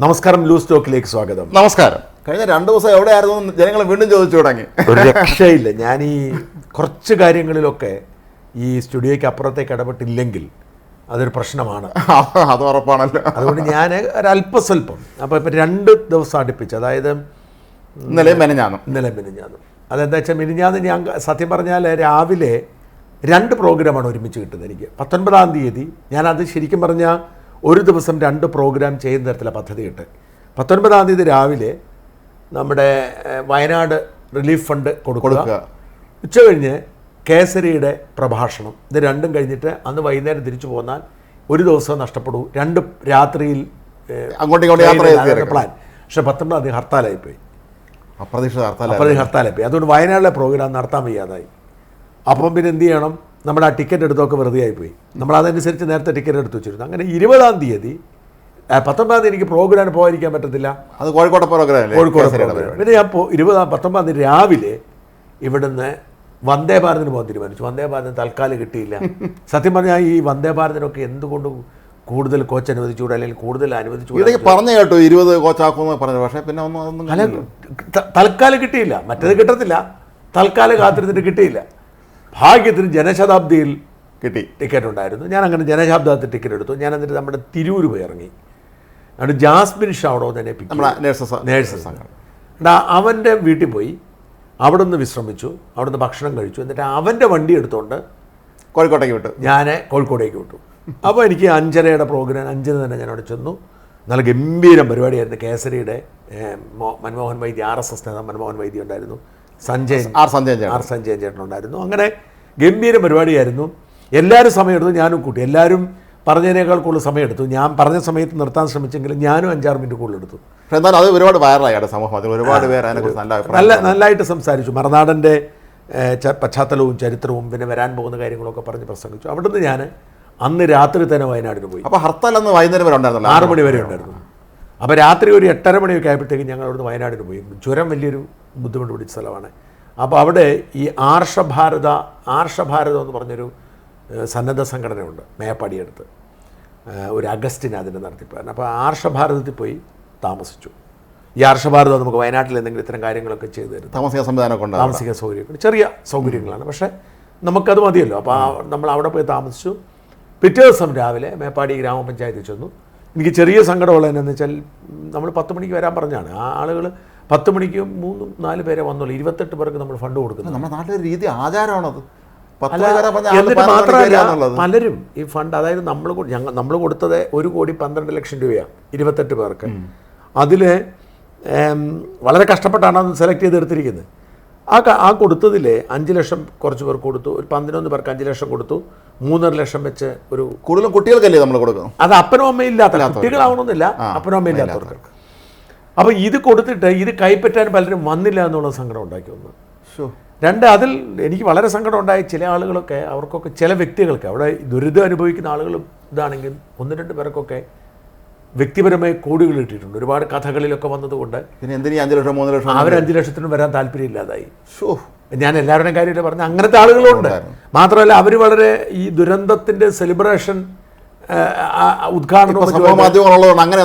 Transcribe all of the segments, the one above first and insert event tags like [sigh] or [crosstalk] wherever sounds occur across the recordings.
നമസ്കാരം ലൂസ് ടോക്കിലേക്ക് സ്വാഗതം. നമസ്കാരം. കഴിഞ്ഞ രണ്ടു ദിവസം എവിടെയായിരുന്നു ജനങ്ങൾ വീണ്ടും ചോദിച്ചു തുടങ്ങി. ഒരു രക്ഷയില്ല. ഞാൻ ഈ കുറച്ച് കാര്യങ്ങളിലൊക്കെ ഈ സ്റ്റുഡിയോയ്ക്ക് അപ്പുറത്തേക്ക് ഇടപെട്ടില്ലെങ്കിൽ അതൊരു പ്രശ്നമാണ്. [laughs] അത് ഉറപ്പാണല്ലോ. അതുകൊണ്ട് ഞാൻ ഒരല്പസ്വല്പം. അപ്പോൾ ഇപ്പം രണ്ട് ദിവസം അടുപ്പിച്ച്. അതായത് ഇന്നലെ മെനഞ്ഞാന്നും. ഇന്നലെ മെനഞ്ഞാന്നും. അതെന്താ വെച്ചാൽ മെനിഞ്ഞാന്ന് ഞാൻ സത്യം പറഞ്ഞാൽ രാവിലെ രണ്ട് പ്രോഗ്രാമാണ് ഒരുമിച്ച് കിട്ടുന്നത് എനിക്ക്. പത്തൊൻപതാം തീയതി. ഞാനത് ശരിക്കും പറഞ്ഞാൽ ഒരു ദിവസം രണ്ട് പ്രോഗ്രാം ചെയ്യുന്ന തരത്തിലുള്ള പദ്ധതി ഇട്ട് പത്തൊൻപതാം തീയതി രാവിലെ നമ്മുടെ വയനാട് റിലീഫ് ഫണ്ട് കൊടുക്കുക. ഉച്ച കഴിഞ്ഞ് കേസരിയുടെ പ്രഭാഷണം. ഇത് രണ്ടും കഴിഞ്ഞിട്ട് അന്ന് വൈകുന്നേരം തിരിച്ചു പോന്നാൽ ഒരു ദിവസം നഷ്ടപ്പെടൂ. രണ്ട് രാത്രിയിൽ ഏഹ്, അങ്ങോട്ടും ഇങ്ങോട്ടും യാത്ര ചെയ്ത് അതാണ് തീർക്കണം. പ്ലാൻ പക്ഷേ പത്തൊൻപതാം തീയതി ഹർത്താലായിപ്പോയി. അപ്രതീക്ഷിത ഹർത്താൽ ഹർത്താലായിപ്പോയി. ഹർത്താലായി അതുകൊണ്ട് വയനാട്ടിലെ പ്രോഗ്രാം നടത്താൻ വയ്യാതായി. അപ്പം പിന്നെ എന്ത് ചെയ്യണം? നമ്മൾ ആ ടിക്കറ്റ് എടുത്തൊക്കെ വെറുതെ ആയിപ്പോയി. നമ്മൾ അതനുസരിച്ച് നേരത്തെ ടിക്കറ്റ് എടുത്ത് വെച്ചിരുന്നു. അങ്ങനെ ഇരുപതാം തീയതി പത്തൊമ്പതാം തീയതി എനിക്ക് പ്രോഗ്രാം പോകാതിരിക്കാൻ പറ്റത്തില്ല. അത് കോഴിക്കോട് പ്രോഗ്രാം കോഴിക്കോട് പ്രോഗ്രാം. പിന്നെ ഞാൻ ഇരുപതാം പത്തൊമ്പതാം തീയതി രാവിലെ ഇവിടുന്ന് വന്ദേ ഭാരതിന് പോകാൻ തീരുമാനിച്ചു. വന്ദേ ഭാരതിന് തൽക്കാലം കിട്ടിയില്ല. [laughs] സത്യം പറഞ്ഞാൽ ഈ വന്ദേ ഭാരതിനൊക്കെ എന്തുകൊണ്ട് കൂടുതൽ കോച്ച് അനുവദിച്ചുകൂടെ? അല്ലെങ്കിൽ കൂടുതൽ അനുവദിച്ചു ഇതൊക്കെ പറഞ്ഞു കേട്ടോ. ഇരുപത് കോച്ചാക്കുമെന്ന് പറഞ്ഞു. പക്ഷേ പിന്നെ ഒന്നും തൽക്കാലം കിട്ടിയില്ല. മറ്റേത് കിട്ടത്തില്ല. തൽക്കാലം കാത്തിരുന്നിട്ട് കിട്ടിയില്ല. ഭാഗ്യത്തിന് ജനശതാബ്ദിയിൽ കിട്ടി. ടിക്കറ്റ് ഉണ്ടായിരുന്നു. ഞാൻ അങ്ങനെ ജനശതാബ്ദത്തിൽ ടിക്കറ്റ് എടുത്തു. ഞാൻ എന്നിട്ട് നമ്മുടെ തിരൂർ പോയി ഇറങ്ങി. അവിടെ ജാസ്മിൻ ഷാവടോ തന്നെ നേഴ്സസ് എന്നിട്ട് അവന്റെ വീട്ടിൽ പോയി. അവിടെ നിന്ന് വിശ്രമിച്ചു. അവിടെ നിന്ന് ഭക്ഷണം കഴിച്ചു. എന്നിട്ട് അവന്റെ വണ്ടി എടുത്തുകൊണ്ട് കോഴിക്കോട്ടേക്ക് വിട്ടു. ഞാൻ കോഴിക്കോടേക്ക് വിട്ടു. അപ്പോൾ എനിക്ക് അഞ്ചരയുടെ പ്രോഗ്രാം അഞ്ചര തന്നെ ഞാൻ അവിടെ ചെന്നു. നല്ല ഗംഭീരം പരിപാടിയായിരുന്നു. കേസരിയുടെ മൻമോഹൻ വൈദ്യ ആർ എസ് എസ് നേതാവ് മൻമോഹൻ വൈദ്യ ഉണ്ടായിരുന്നു. സഞ്ജയൻ. ആർ സഞ്ജയൻ ആർ സഞ്ജയൻ ചേട്ടൻ ഉണ്ടായിരുന്നു. അങ്ങനെ ഗംഭീര പരിപാടിയായിരുന്നു. എല്ലാവരും സമയമെടുത്തു ഞാനും കൂട്ടി. എല്ലാവരും പറഞ്ഞതിനേക്കാൾ കൂടുതൽ സമയമെടുത്തു ഞാൻ പറഞ്ഞ സമയത്ത് നിർത്താൻ ശ്രമിച്ചെങ്കിലും ഞാനും അഞ്ചാറ് മിനിറ്റ് കൂടുതൽ എടുത്തു. എന്നാലും അത് ഒരുപാട് വൈറലായി അവിടെ സമൂഹം ഒരുപാട് പേര് അതിനെക്കുറിച്ച് നല്ല നല്ല നല്ലതായിട്ട് സംസാരിച്ചു. മറുനാടന്റെ പശ്ചാത്തലവും ചരിത്രവും പിന്നെ വരാൻ പോകുന്ന കാര്യങ്ങളൊക്കെ പറഞ്ഞ് പ്രസംഗിച്ചു. അവിടുന്ന് ഞാൻ അന്ന് രാത്രി തന്നെ വയനാടിന് പോയി. അപ്പോൾ ഹർത്താൽ അന്ന് വൈകുന്നേരം വരെ ഉണ്ടായിരുന്നു ആറ് മണി വരെ ഉണ്ടായിരുന്നു. അപ്പോൾ രാത്രി ഒരു എട്ടര മണിയൊക്കെ ആയപ്പോഴത്തേക്കും ഞങ്ങൾ അവിടുന്ന് വയനാടിന് പോയി. ചുരം വലിയൊരു ബുദ്ധിമുട്ട് പിടിച്ച സ്ഥലമാണ്. അപ്പോൾ അവിടെ ഈ ആർഷഭാരത ആർഷഭാരതം എന്ന് പറഞ്ഞൊരു സന്നദ്ധ സംഘടനയുണ്ട് മേപ്പാടിയടുത്ത്. ഒരു അഗസ്റ്റിന് അതിന്റെ നടത്തിപ്പായിരുന്നു. അപ്പോൾ ആർഷഭാരതത്തിൽ പോയി താമസിച്ചു. ഈ ആർഷഭാരതം നമുക്ക് വയനാട്ടിൽ എന്തെങ്കിലും ഇത്തരം കാര്യങ്ങളൊക്കെ ചെയ്തു തരും താമസിക്കാൻ സംവിധാനമൊക്കെ ഉണ്ട് താമസിക്കാൻ സൗകര്യങ്ങൾ ചെറിയ സൗകര്യങ്ങളാണ്. പക്ഷേ നമുക്കത് മതിയല്ലോ. അപ്പോൾ നമ്മൾ അവിടെ പോയി താമസിച്ചു. പിറ്റേ ദിവസം രാവിലെ മേപ്പാടി ഗ്രാമപഞ്ചായത്തിൽ ചെന്നു. എനിക്ക് ചെറിയ സങ്കടമുള്ളത് എന്നു വെച്ചാൽ നമ്മൾ പത്ത് മണിക്ക് വരാൻ പറഞ്ഞാണ്. ആ ആളുകൾ പത്ത് മണിക്ക് മൂന്നും നാല് പേരെ വന്നുള്ളൂ ഇരുപത്തെട്ട് പേർക്ക് നമ്മൾ ഫണ്ട് കൊടുക്കുന്നു. നമ്മുടെ നാട്ടിലൊരു രീതി ആചാരമാണത്. എന്നിട്ട് മാത്രമല്ല. പലരും ഈ ഫണ്ട് അതായത് നമ്മൾ ഞങ്ങൾ നമ്മൾ കൊടുത്തത് ഒരു കോടി പന്ത്രണ്ട് ലക്ഷം രൂപയാണ് ഇരുപത്തെട്ട് പേർക്ക്. അതിൽ വളരെ കഷ്ടപ്പെട്ടാണ് അത് സെലക്ട് ചെയ്തെടുത്തിരിക്കുന്നത്. ആ ആ കൊടുത്തതിൽ അഞ്ച് ലക്ഷം കുറച്ച് പേർക്ക് കൊടുത്തു ഒരു പതിനൊന്ന് പേർക്ക് അഞ്ച് ലക്ഷം കൊടുത്തു. മൂന്നര ലക്ഷം വെച്ച് ഒരു കൂടുതലും കുട്ടികൾക്കല്ലേ നമ്മൾ കൊടുക്കുന്നത്? അത് അപ്പനും അമ്മയും ഇല്ലാത്ത കുട്ടികളാവണമെന്നില്ല അപ്പനും അമ്മയും ഇല്ലാത്തവർക്ക്. അപ്പോൾ ഇത് കൊടുത്തിട്ട് ഇത് കൈപ്പറ്റാൻ പലരും വന്നില്ല എന്നുള്ള സങ്കടം ഉണ്ടാക്കി വന്നു. രണ്ട് അതിൽ എനിക്ക് വളരെ സങ്കടം ഉണ്ടായ ചില ആളുകളൊക്കെ അവർക്കൊക്കെ ചില വ്യക്തികൾക്ക് അവിടെ ദുരിതം അനുഭവിക്കുന്ന ആളുകളും ഇതാണെങ്കിൽ ഒന്ന് രണ്ട് പേർക്കൊക്കെ വ്യക്തിപരമായി കോടികൾ ഇട്ടിട്ടുണ്ട് ഒരുപാട് കഥകളിലൊക്കെ വന്നതുകൊണ്ട് പിന്നെ എന്തിനീ അഞ്ച് ലക്ഷം മൂന്ന് ലക്ഷം അവർ അഞ്ച് ലക്ഷത്തിനും വരാൻ താല്പര്യമില്ലാതായി. ഷോ ഞാൻ എല്ലാവരുടെയും കാര്യമായിട്ട് പറഞ്ഞ അങ്ങനത്തെ ആളുകളുണ്ട്. മാത്രമല്ല അവർ വളരെ ഈ ദുരന്തത്തിന്റെ സെലിബ്രേഷൻ ഉദ്ഘാടനം അങ്ങനെ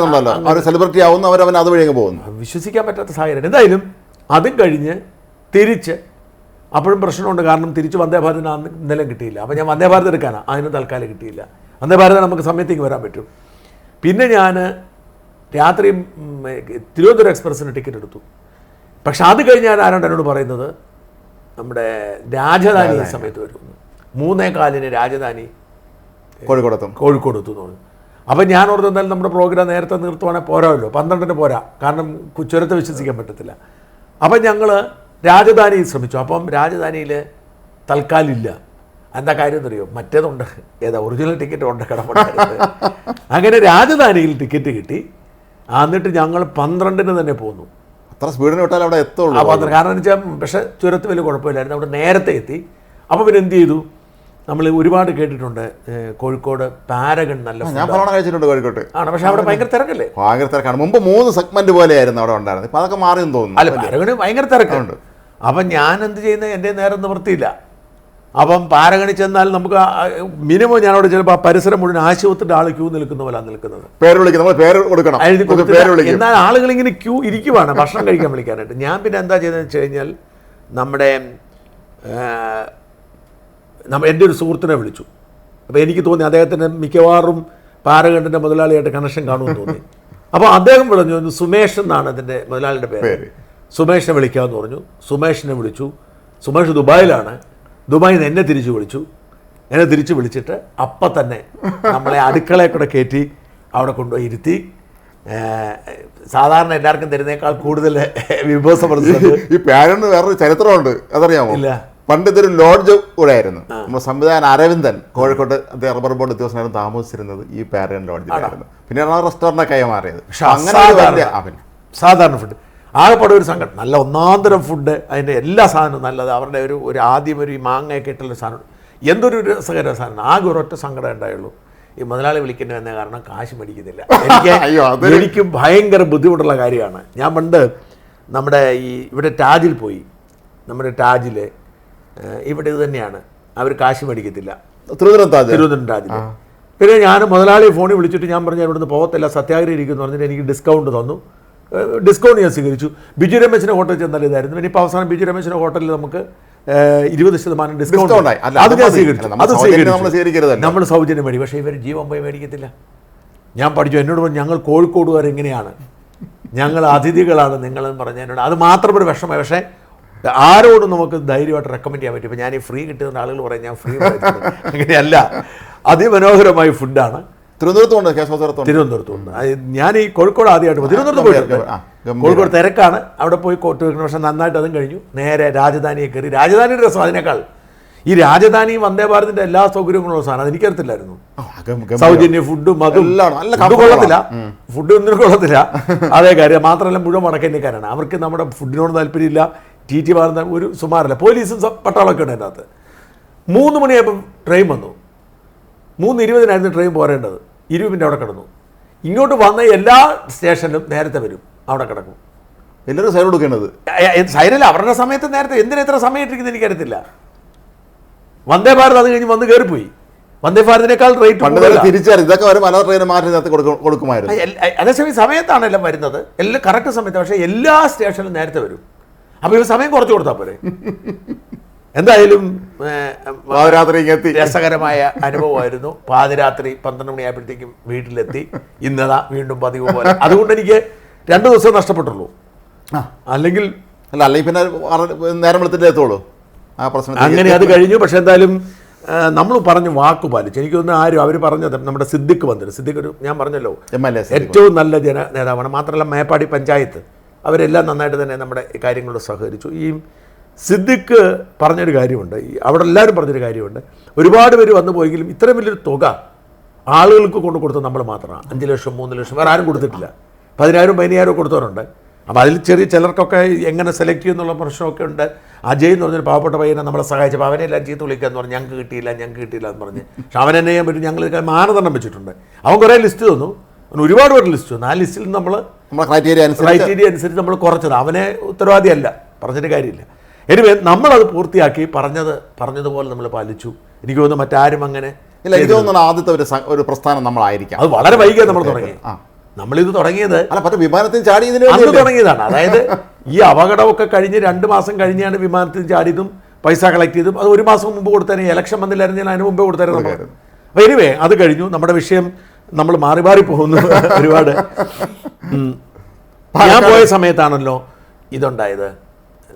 അവർ സെലിബ്രിറ്റി ആവുന്നു അവർ അവൻ അതുവഴി പോകുന്നു. വിശ്വസിക്കാൻ പറ്റാത്ത സാഹചര്യം. എന്തായാലും അതും കഴിഞ്ഞ് തിരിച്ച് അപ്പോഴും പ്രശ്നമുണ്ട്. കാരണം തിരിച്ച് വന്ദേ ഭാരതിന് ഇന്നലെ കിട്ടിയില്ല. അപ്പോൾ ഞാൻ വന്ദേ ഭാരത് എടുക്കാനാണ് അതിന് തൽക്കാലം കിട്ടിയില്ല. വന്ദേ ഭാരത് നമുക്ക് സമയത്തേക്ക് വരാൻ പറ്റും. പിന്നെ ഞാൻ രാത്രി തിരുവനന്തപുരം എക്സ്പ്രസ്സിന് ടിക്കറ്റ് എടുത്തു. പക്ഷെ അത് കഴിഞ്ഞ് ഞാൻ ആരാണ്ട് എന്നോട് പറയുന്നത് നമ്മുടെ രാജധാനി സമയത്ത് വരും മൂന്നേ കാലിന് രാജധാനി കോഴിക്കോടെത്തും. കോഴിക്കോട് എന്ന് പറഞ്ഞു അപ്പം ഞാൻ ഓർത്ത് എന്തായാലും നമ്മുടെ പ്രോഗ്രാം നേരത്തെ നിർത്തുവാണെങ്കിൽ പോരാമല്ലോ. പന്ത്രണ്ടിന് പോരാ. കാരണം ചുരത്തെ വിശ്വസിക്കാൻ പറ്റത്തില്ല. അപ്പം ഞങ്ങൾ രാജധാനി ശ്രമിച്ചു. അപ്പം രാജധാനിയിൽ തൽക്കാലില്ല. എന്താ കാര്യം എന്നറിയോ? മറ്റേതുണ്ട്. ഏതാ ഒറിജിനൽ ടിക്കറ്റ് ഉണ്ട് കിടപ്പുണ്ട് [laughs] അങ്ങനെ രാജധാനിയിൽ ടിക്കറ്റ് കിട്ടി. എന്നിട്ട് ഞങ്ങൾ പന്ത്രണ്ടിന് തന്നെ പോന്നു. അത്ര സ്പീഡിന് വിട്ടാൽ അവിടെ എത്തുള്ളൂ. അപ്പോൾ അത്ര കാരണം എന്ന് വെച്ചാൽ പക്ഷേ ചുരത്ത് വലിയ കുഴപ്പമില്ലായിരുന്നു. അവിടെ നേരത്തെ എത്തി. അപ്പോൾ പിന്നെ എന്ത് ചെയ്തു? നമ്മൾ ഒരുപാട് കേട്ടിട്ടുണ്ട് കോഴിക്കോട് പാരഗൺ നല്ല ഞാൻ പലവണ കഴിച്ചിട്ടുണ്ട് കോഴിക്കോട്ട്. ആണ് പക്ഷെ അവിടെ ഭയങ്കര തിരക്കല്ലേ? ഭയങ്കര തിരക്കാണ്. മുമ്പ് മൂന്ന് സെഗ്മെന്റ് പോലെയായിരുന്നു അവിടെ ഉണ്ടായിരുന്നത്. ഇപ്പൊ അതൊക്കെ മാറിയെന്ന് തോന്നുന്നു. അല്ല പാരഗണ് ഭയങ്കര തിരക്കുണ്ട് അപ്പം ഞാൻ എന്ത് ചെയ്യുന്നത്? എന്റെ നേരം നിവൃത്തിയില്ല അപ്പം പാരഗണി ചെന്നാൽ നമുക്ക് മിനിമം ഞാനവിടെ ചിലപ്പോൾ ആ പരിസരം മുഴുവൻ ആശുപത്രിയുടെ ആൾ ക്യൂ നിൽക്കുന്ന പോലെ നിൽക്കുന്നത്. പേര് വിളിക്കും നമ്മൾ പേര് കൊടുക്കണം. എഴുതി. എന്നാൽ ആളുകൾ ഇങ്ങനെ ക്യൂ ഇരിക്കുവാണ്. ഭക്ഷണം കഴിക്കാൻ വിളിക്കാനായിട്ട്. ഞാൻ പിന്നെ എന്താ ചെയ്തതെന്ന് വെച്ച് കഴിഞ്ഞാൽ നമ്മുടെ എന്റെ ഒരു സുഹൃത്തിനെ വിളിച്ചു. അപ്പോൾ എനിക്ക് തോന്നി അദ്ദേഹത്തിന് മിക്കവാറും പാരഗണ്ടിന്റെ മുതലാളിയായിട്ട് കണക്ഷൻ കാണുമെന്ന് തോന്നി. അപ്പോൾ അദ്ദേഹം പറഞ്ഞു സുമേഷ് എന്നാണ് അതിന്റെ മുതലാളിയുടെ പേര്. സുമേഷിനെ വിളിക്കാമെന്ന് പറഞ്ഞു. സുമേഷിനെ വിളിച്ചു. സുമേഷ് ദുബായിലാണ്. ദുബായിൽ നിന്ന് എന്നെ തിരിച്ചു വിളിച്ചു. എന്നെ തിരിച്ചു വിളിച്ചിട്ട് അപ്പം തന്നെ നമ്മളെ അടുക്കളയെ കൂടെ കയറ്റി അവിടെ കൊണ്ടുപോയി ഇരുത്തി. സാധാരണ എല്ലാവർക്കും തരുന്നേക്കാൾ കൂടുതൽ വിഭവസമൃദ്ധി ഈ പാരന് വേറൊരു ചരിത്രമുണ്ട്. അതറിയാമോ? ഇല്ല. പണ്ട് ഇതൊരു ലോഡ്ജ് കൂടെ ആയിരുന്നു. നമ്മുടെ സംവിധായകൻ അരവിന്ദൻ കോഴിക്കോട്ട് അദ്ദേഹം റബ്ബർ ബോർഡ് ഉദ്യോഗസ്ഥനായിരുന്നു താമസിച്ചിരുന്നത് ഈ പാരൻ ലോഡ്ജിലായിരുന്നു ആയിരുന്നു. ആ റെസ്റ്റോറന്റ് ആയി മാറിയത്. പക്ഷെ അങ്ങനെ സാധാരണ ഫുഡ് ആകെപ്പാടെ ഒരു സങ്കടം നല്ല ഒന്നാന്തരം ഫുഡ് അതിന്റെ എല്ലാ സാധനവും നല്ലത്. അവരുടെ ഒരു ഒരു ആദ്യം ഒരു ഈ മാങ്ങയൊക്കെ ഇട്ടുള്ള സാധനം. എന്തൊരു രസകര സാധനം. ആകെ ഒരൊറ്റ സങ്കടം ഉണ്ടായുള്ളൂ. ഈ മുതലാളി വിളിക്കുന്നു എന്ന കാരണം കാശ് മേടിക്കുന്നില്ല. എനിക്ക് [laughs] എനിക്ക് ഭയങ്കര ബുദ്ധിമുട്ടുള്ള കാര്യമാണ്. ഞാൻ പണ്ട് നമ്മുടെ ഈ ഇവിടെ ടാജിൽ പോയി. നമ്മുടെ ടാജിൽ ഇവിടെ ഇത് തന്നെയാണ്. അവർ കാശ് മേടിക്കത്തില്ല. തിരുവനന്തപുരം ടാജിൽ തിരുവനന്തപുരം പിന്നെ ഞാൻ മുതലാളി ഫോണിൽ വിളിച്ചിട്ട് ഞാൻ പറഞ്ഞു ഇവിടുന്ന് പോകത്തില്ല. സത്യാഗ്രഹം ഇരിക്കുന്നു പറഞ്ഞിട്ട് എനിക്ക് ഡിസ്കൗണ്ട് തന്നു. ഡിസ്കൗണ്ട് ഞാൻ സ്വീകരിച്ചു. ബിജു രമേശിന്റെ ഹോട്ടലിൽ ചെന്നാൽ ഇതായിരുന്നു. പിന്നെ ഇപ്പോൾ അവസാനം ബിജു രമേശിന്റെ ഹോട്ടലിൽ നമുക്ക് ഇരുപത് ശതമാനം ഡിസ്കൗണ്ട് അത് ഞാൻ സ്വീകരിച്ചു. നമ്മൾ അത് സ്വീകരിച്ചു. നമ്മൾ സൗജന്യം മേടി. പക്ഷേ ഇവർ ജീവൻ പോയി മേടിക്കത്തില്ല. ഞാൻ പഠിച്ചു. എന്നോട് പറഞ്ഞു ഞങ്ങൾ കോഴിക്കോടുകാർ എങ്ങനെയാണ്? ഞങ്ങൾ അതിഥികളാണ് നിങ്ങളെന്ന് പറഞ്ഞ എന്നോട് അത് മാത്രം ഒരു വിഷമമായി. പക്ഷേ ആരോടും നമുക്ക് ധൈര്യമായിട്ട് റെക്കമെൻഡ് ചെയ്യാൻ പറ്റും ഇപ്പം ഞാൻ ഈ ഫ്രീ കിട്ടുന്ന ആളുകൾ പറയും ഞാൻ ഫ്രീ [laughs] അങ്ങനെയല്ല. അതിമനോഹരമായ ഫുഡാണ് തിരുവനന്തപുരത്തുണ്ട് കേശവസ്വരത്തുണ്ട് തിരുവനന്തപുരത്തുണ്ട്. അത് ഞാൻ ഈ കോഴിക്കോട് ആദ്യമായിട്ട്. തിരുവനന്തപുരത്ത് പോയിട്ടുണ്ട്. കോഴിക്കോട് തിരക്കാണ്. അവിടെ പോയി കോട്ട് വെക്കണം. പക്ഷെ നന്നായിട്ട് അതും കഴിഞ്ഞു. നേരെ രാജധാനിയെ കയറി. രാജധാനിയുടെ രസം അതിനേക്കാൾ. ഈ രാജധാനി വന്ദേ ഭാരതിന്റെ എല്ലാ സൗകര്യങ്ങളും ഉള്ള സാധനം എനിക്കറിയത്തില്ലായിരുന്നു. സൗജന്യ ഫുഡും അതും. ഫുഡ് കൊള്ളത്തില്ല. ഫുഡ് ഒന്നിനും കൊള്ളത്തില്ല. അതേ കാര്യം. മാത്രമല്ല മുഴുവൻ വടക്കേന്ത്യക്കാരാണ് അവർക്ക് നമ്മുടെ ഫുഡിനോട് താല്പര്യമില്ല. ടി ടി ഭാരത ഒരു സുമാരല്ല. പോലീസും പട്ടാളൊക്കെ പട്ടാളമൊക്കെ ഉണ്ട് അതിനകത്ത്. മൂന്ന് മണിയായപ്പം ട്രെയിൻ വന്നു. മൂന്ന് ഇരുപതിനായിരുന്നു ട്രെയിൻ പോരേണ്ടത്. മിനിറ്റ് അവിടെ കിടന്നു. ഇങ്ങോട്ട് വന്ന എല്ലാ സ്റ്റേഷനിലും നേരത്തെ വരും. അവിടെ കിടക്കും. എല്ലാവരും സൈൻ കൊടുക്കേണ്ടത്? സൈനല്ല അവരുടെ സമയത്ത് നേരത്തെ എന്തിനാ എത്ര സമയം ഇട്ടിരിക്കുന്നത് എനിക്കറിയത്തില്ല. വന്ദേ ഭാരത് അത് കഴിഞ്ഞ് വന്ന് കയറിപ്പോയി വന്ദേ ഭാരതിനേക്കാൾ റേറ്റ് തിരിച്ചറിയും ഇതൊക്കെ വരും പല ട്രെയിൻ മാറ്റി നേരത്തെ കൊടുക്കുമായിരുന്നു. അതേസമയം സമയത്താണ് എല്ലാം വരുന്നത്. എല്ലാം കറക്റ്റ് സമയത്ത് പക്ഷേ എല്ലാ സ്റ്റേഷനിലും നേരത്തെ വരും. അപ്പോൾ ഇവർ സമയം കുറച്ച് കൊടുത്താൽ പോരെ. എന്തായാലും ഏഹ്, പാതിരാത്രി എത്തി രസകരമായ അനുഭവമായിരുന്നു. പാതിരാത്രി പന്ത്രണ്ട് മണിയായപ്പോഴത്തേക്കും വീട്ടിലെത്തി. ഇന്നതാ വീണ്ടും പതിവ് പോലെ. അതുകൊണ്ട് എനിക്ക് രണ്ട് ദിവസം നഷ്ടപ്പെട്ടുള്ളൂ. ആ. അല്ലെങ്കിൽ അല്ല അല്ലെങ്കിൽ പിന്നെ നേരം വെളുത്തിട്ട് എത്തുള്ളൂ. ആ പ്രശ്നം അങ്ങനെ അത് കഴിഞ്ഞു. പക്ഷെ എന്തായാലും നമ്മൾ പറഞ്ഞു വാക്ക് പാലിച്ചു. എനിക്ക് തോന്നുന്നു ആരും അവർ പറഞ്ഞത് നമ്മുടെ സിദ്ദിഖ് വന്നിട്ട്. സിദ്ദിഖ് ഒരു ഞാൻ പറഞ്ഞല്ലോ എം എൽ എ ഏറ്റവും നല്ല ജന നേതാവാണ്. മാത്രമല്ല മേപ്പാടി പഞ്ചായത്ത്. അവരെല്ലാം നന്നായിട്ട് തന്നെ നമ്മുടെ കാര്യങ്ങളോട് സഹകരിച്ചു. ഈ സിദ്ദിഖ് പറഞ്ഞൊരു കാര്യമുണ്ട്. അവിടെ എല്ലാവരും പറഞ്ഞൊരു കാര്യമുണ്ട്. ഒരുപാട് പേര് വന്നു പോയെങ്കിലും ഇത്രയും വലിയൊരു തുക ആളുകൾക്ക് കൊണ്ട് കൊടുത്തത് നമ്മൾ മാത്രമാണ്. അഞ്ച് ലക്ഷം മൂന്ന് ലക്ഷം വേറെ ആരും കൊടുത്തിട്ടില്ല. പതിനായിരം പതിനായിരം കൊടുത്തവരുണ്ട്. അപ്പോൾ അതിൽ ചെറിയ ചിലർക്കൊക്കെ എങ്ങനെ സെലക്ട് ചെയ്യുന്നുള്ള പ്രശ്നമൊക്കെ ഉണ്ട്. അജയ് എന്ന് പറഞ്ഞൊരു പാവപ്പെട്ട പയ്യനെ നമ്മളെ സഹായിച്ചപ്പോൾ അവനെ എല്ലാം ചീത്ത വിളിക്കുക എന്ന് പറഞ്ഞു ഞങ്ങൾക്ക് കിട്ടിയില്ല ഞങ്ങൾക്ക് കിട്ടിയില്ല എന്ന് പറഞ്ഞ്. പക്ഷെ അവൻ എന്നെ ചെയ്യാൻ പറ്റും. ഞങ്ങൾ മാനദണ്ഡം വെച്ചിട്ടുണ്ട്. അവൻ കുറേ ലിസ്റ്റ് തന്നു. അവന് ഒരുപാട് പേര് ലിസ്റ്റ് തന്നു. ആ ലിസ്റ്റിൽ നമ്മൾ നമ്മുടെ ക്രൈറ്റീരിയ അനുസരിച്ച് ക്രൈറ്റീരിയ അനുസരിച്ച് നമ്മൾ കുറച്ചത് അവനെ ഉത്തരവാദിയല്ല. പറഞ്ഞിട്ട് കാര്യമില്ല. എനിവേ നമ്മളത് പൂർത്തിയാക്കി പറഞ്ഞത് പറഞ്ഞതുപോലെ നമ്മൾ പാലിച്ചു. എനിക്ക് തോന്നുന്നു മറ്റാരും അങ്ങനെ ഇല്ല ഇത് തോന്നുന്നു ആദ്യത്തെ ഒരു ഒരു പ്രസ്ഥാനം നമ്മളായിരിക്കാം. അത് വളരെ വൈകിയാണ് നമ്മൾ തുടങ്ങി. നമ്മളിത് തുടങ്ങിയത് അല്ല പറ്റും വിമാനത്തിൽ ചാടി ഇതിന് അന്ന് തുടങ്ങിയതാണ്. അതായത് [laughs] ഈ അപകടമൊക്കെ കഴിഞ്ഞ് രണ്ട് മാസം കഴിഞ്ഞാണ് വിമാനത്തിൽ ചാടിയതും പൈസ കളക്ട് ചെയ്തും അത് ഒരു മാസം മുമ്പ് കൊടുത്തേനെ ഇലക്ഷൻ വന്നില്ലായിരുന്നെങ്കിൽ അതിന് മുമ്പേ കൊടുത്തേനെ നമ്മൾ അപ്പോൾ എനിവേ അത് കഴിഞ്ഞു. നമ്മുടെ വിഷയം നമ്മൾ മാറി മാറി പോകുന്നു [laughs] ഒരുപാട്. ഞാൻ പോയ സമയത്താണല്ലോ ഇതുണ്ടായത്.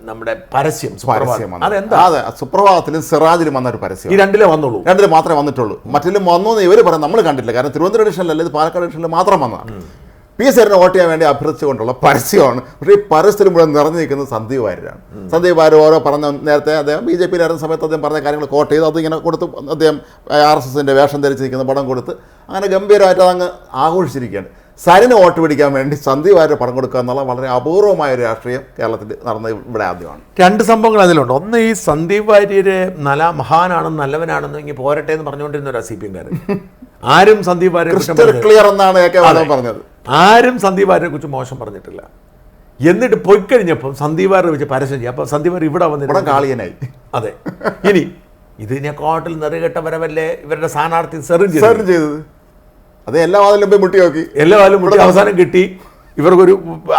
നമ്മുടെ പരസ്യം. പരസ്യം. അതെന്താ? അതെ സുപ്രഭാതത്തിലും സിറാജിലും വന്ന ഒരു പരസ്യം. ഈ രണ്ടിലേ വന്നുള്ളൂ. രണ്ടിൽ മാത്രമേ വന്നിട്ടുള്ളൂ. മറ്റിലും വന്നു എന്ന് ഇവർ പറയാം നമ്മൾ കണ്ടില്ല കാരണം തിരുവനന്തപുരം ഡിഷനിൽ ഇത് പാലക്കാട് ഡിഷനിൽ മാത്രം വന്നതാണ്. പി. എസ്. ആറിനെ വോട്ട് ചെയ്യാൻ വേണ്ടി അഭ്യർത്ഥിച്ചുകൊണ്ടുള്ള പരസ്യമാണ്. പക്ഷേ ഈ പരസ്യത്തിൽ മുഴുവൻ നിറഞ്ഞു നിൽക്കുന്നത് സന്ദീപ് വാര്യരാണ്. സന്ദീപ് വാര്യർ ഓരോ പറഞ്ഞ നേരത്തെ അദ്ദേഹം ബി ജെ പിയിലായിരുന്ന സമയത്ത് അദ്ദേഹം പറഞ്ഞ കാര്യങ്ങൾ കോട്ട് ചെയ്ത് അതിങ്ങനെ കൊടുത്ത് അദ്ദേഹം ആർ എസ് എസിന്റെ വേഷം ധരിച്ചിരിക്കുന്ന പടം കൊടുത്ത് അങ്ങനെ ഗംഭീരമായിട്ട് അതങ്ങ് ആഘോഷിച്ചിരിക്കുകയാണ്. സരിന് വോട്ട് പിടിക്കാൻ വേണ്ടി സന്ദീപ് പണം കൊടുക്കുക എന്നുള്ള വളരെ അപൂർവമായ ഒരു രാഷ്ട്രീയം കേരളത്തിൽ നടന്നത് ഇവിടെ ആദ്യമാണ്. രണ്ട് സംഭവങ്ങൾ അതിലുണ്ട്. ഒന്ന് ഈ സന്ദീപ് വാര്യര് നല്ല മഹാനാണെന്ന് നല്ലവനാണെന്ന് ഇങ്ങനെ പോരട്ടെ എന്ന് പറഞ്ഞുകൊണ്ടിരുന്ന ഒരു സി പി എംകാരൻ ആരും സന്ദീപ് വാര്യരെ ക്ലിയർ എന്നാണ് എ കെ മാധവൻ പറഞ്ഞത്. ആരും സന്ദീപ് വാര്യരെ കുറിച്ച് മോശം പറഞ്ഞിട്ടില്ല. എന്നിട്ട് പോയി കഴിഞ്ഞപ്പം സന്ദീപ് വാര്യരെ വെച്ച് പരസ്യം ചെയ്യും. അപ്പോൾ സന്ദീപ് വാര്യർ ഇവിടെ വന്നിട്ട് കാളിയനായി. അതെ. ഇനി ഇതിനെക്കാട്ടിൽ നെറുകെട്ട വരവല്ലേ ഇവരുടെ സ്ഥാനാർത്ഥി സെറിഞ്ച് ചെയ്തു ചെയ്തത്. അത് എല്ലാ വാതിലും പോയി മുട്ടി നോക്കി. എല്ലാ വാതിലും മുട്ടി അവസാനം കിട്ടി. ഇവർക്കൊരു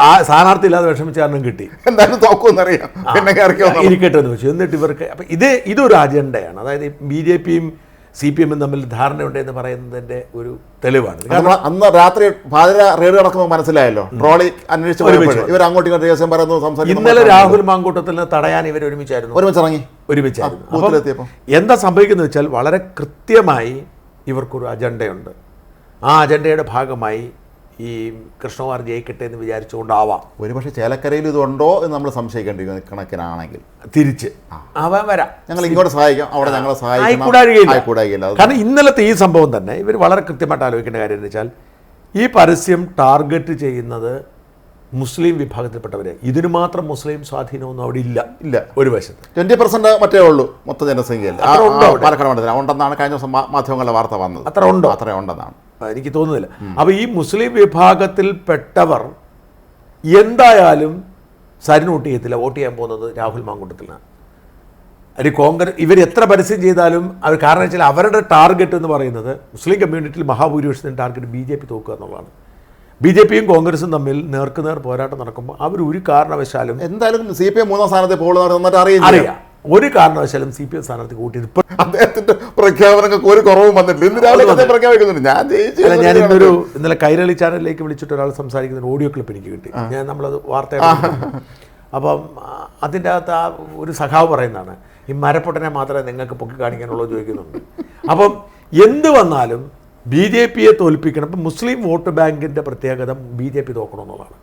ആ സ്ഥാനാർത്ഥി ഇല്ലാതെ വിഷമിച്ച കാരണം കിട്ടി. എന്തായാലും തോക്കുമെന്നറിയാം. ഇരിക്കട്ടെ എന്ന് വെച്ചു. എന്നിട്ട് ഇവർക്ക് അപ്പം ഇത് ഇതൊരു അജണ്ടയാണ്. അതായത് ബി ജെ പിയും സി പി എമ്മും തമ്മിൽ ധാരണയുണ്ടെന്ന് പറയുന്നതിന്റെ ഒരു തെളിവാണ്. അന്ന് രാത്രി പാതിര റെയ്ഡ് നടക്കുമ്പോൾ മനസ്സിലായല്ലോ. ട്രോളി അന്വേഷിച്ച് ഇവർ അങ്ങോട്ടും ഇങ്ങോട്ടും പറയുന്നു സംസാരിക്കുന്നു ഇന്നലെ രാഹുൽ മാങ്കൂട്ടത്തിൽ തടയാൻ ഇവർ ഒരുമിച്ചായിരുന്നു. ഒരുമിച്ച് ഇറങ്ങി ഒരുമിച്ചായിരുന്നു എന്താ സംഭവിക്കുന്നത് വെച്ചാൽ വളരെ കൃത്യമായി ഇവർക്കൊരു അജണ്ടയുണ്ട്. ആ അജണ്ടയുടെ ഭാഗമായി ഈ കൃഷ്ണകുമാർ ജയിക്കട്ടെ എന്ന് വിചാരിച്ചുകൊണ്ടാവാം. ഒരുപക്ഷെ ചേലക്കരയിൽ ഇതുണ്ടോ എന്ന് നമ്മൾ സംശയിക്കേണ്ടിരിക്കുന്ന കണക്കിനാണെങ്കിൽ. തിരിച്ച്. അവൻ വരാം. ഞങ്ങൾ ഇങ്ങോട്ട് സഹായിക്കാം. അവിടെ ഞങ്ങളെ സഹായിക്കാം കാരണം ഇന്നലത്തെ ഈ സംഭവം തന്നെ ഇവർ വളരെ കൃത്യമായിട്ട് ആലോചിക്കേണ്ട കാര്യം എന്ന് വെച്ചാൽ ഈ പരസ്യം ടാർഗറ്റ് ചെയ്യുന്നത് മുസ്ലിം വിഭാഗത്തിൽപ്പെട്ടവരെ. ഇതിന് മാത്രം മുസ്ലിം സ്വാധീനമൊന്നും അവിടെ ഇല്ല. ഇല്ല. ഒരു വശത്ത്. ട്വന്റി പെർസെന്റ് മറ്റേ ഉള്ളൂ. മൊത്തം ജനസംഖ്യയിൽ. പാലക്കാട് മണ്ഡലത്തിൽ ഉണ്ടെന്നാണ് കഴിഞ്ഞ ദിവസം മാധ്യമങ്ങളുടെ വാർത്ത വന്നത്. അത്ര ഉണ്ടോ? അത്ര ഉണ്ടെന്നാണ്. എനിക്ക് തോന്നുന്നില്ല. അപ്പോൾ ഈ മുസ്ലിം വിഭാഗത്തിൽപ്പെട്ടവർ എന്തായാലും സരിന് വോട്ട് ചെയ്യത്തില്ല. വോട്ട് ചെയ്യാൻ പോകുന്നത് രാഹുൽ മാങ്കൂട്ടത്തിലാണ്. ഒരു കോൺഗ്രസ് ഇവർ എത്ര പരസ്യം ചെയ്താലും അവർ കാരണം വെച്ചാൽ അവരുടെ ടാർഗറ്റ് എന്ന് പറയുന്നത് മുസ്ലിം കമ്മ്യൂണിറ്റിയിൽ മഹാഭൂരിപക്ഷത്തിന്റെ ടാർഗറ്റ് ബി ജെ പി തോക്കുക എന്നുള്ളതാണ്. ബി ജെ പിയും കോൺഗ്രസും തമ്മിൽ നേർക്കുനേർ പോരാട്ടം നടക്കുമ്പോൾ അവർ ഒരു കാരണവശാലും എന്തായാലും സി പി എം മൂന്നാം സ്ഥാനത്ത് പോകുന്നവർ നന്നായിട്ട് അറിയാം. ഒരു കാരണവശാലും സി പി എം സ്ഥാനാർത്ഥി കൂട്ടിയിട്ട് ഇപ്പോൾ അദ്ദേഹത്തിന്റെ പ്രഖ്യാപനങ്ങൾക്ക് ഒരു കുറവും വന്നിട്ടില്ല. ഇന്ന് രാവിലെ പ്രഖ്യാപിക്കുന്നുണ്ട്. ഞാൻ അല്ല ഞാൻ ഇന്നൊരു ഇന്നലെ കൈരളി ചാനലിലേക്ക് വിളിച്ചിട്ട് ഒരാൾ സംസാരിക്കുന്ന ഓഡിയോ ക്ലിപ്പ് എനിക്ക് കിട്ടി. ഞാൻ നമ്മളത് വാർത്ത അപ്പം അതിന്റെ അകത്ത് ആ ഒരു സഖാവ് പറയുന്നതാണ് ഈ മരപ്പൊട്ടനെ മാത്രമേ നിങ്ങൾക്ക് പൊക്കി കാണിക്കാനുള്ളൂ ചോദിക്കുന്നുണ്ട്. അപ്പം എന്ത് വന്നാലും ബി ജെ പിയെ തോൽപ്പിക്കണം. ഇപ്പം മുസ്ലിം വോട്ട് ബാങ്കിന്റെ പ്രത്യേകത ബി ജെ പി തോക്കണമെന്നുള്ളതാണ്.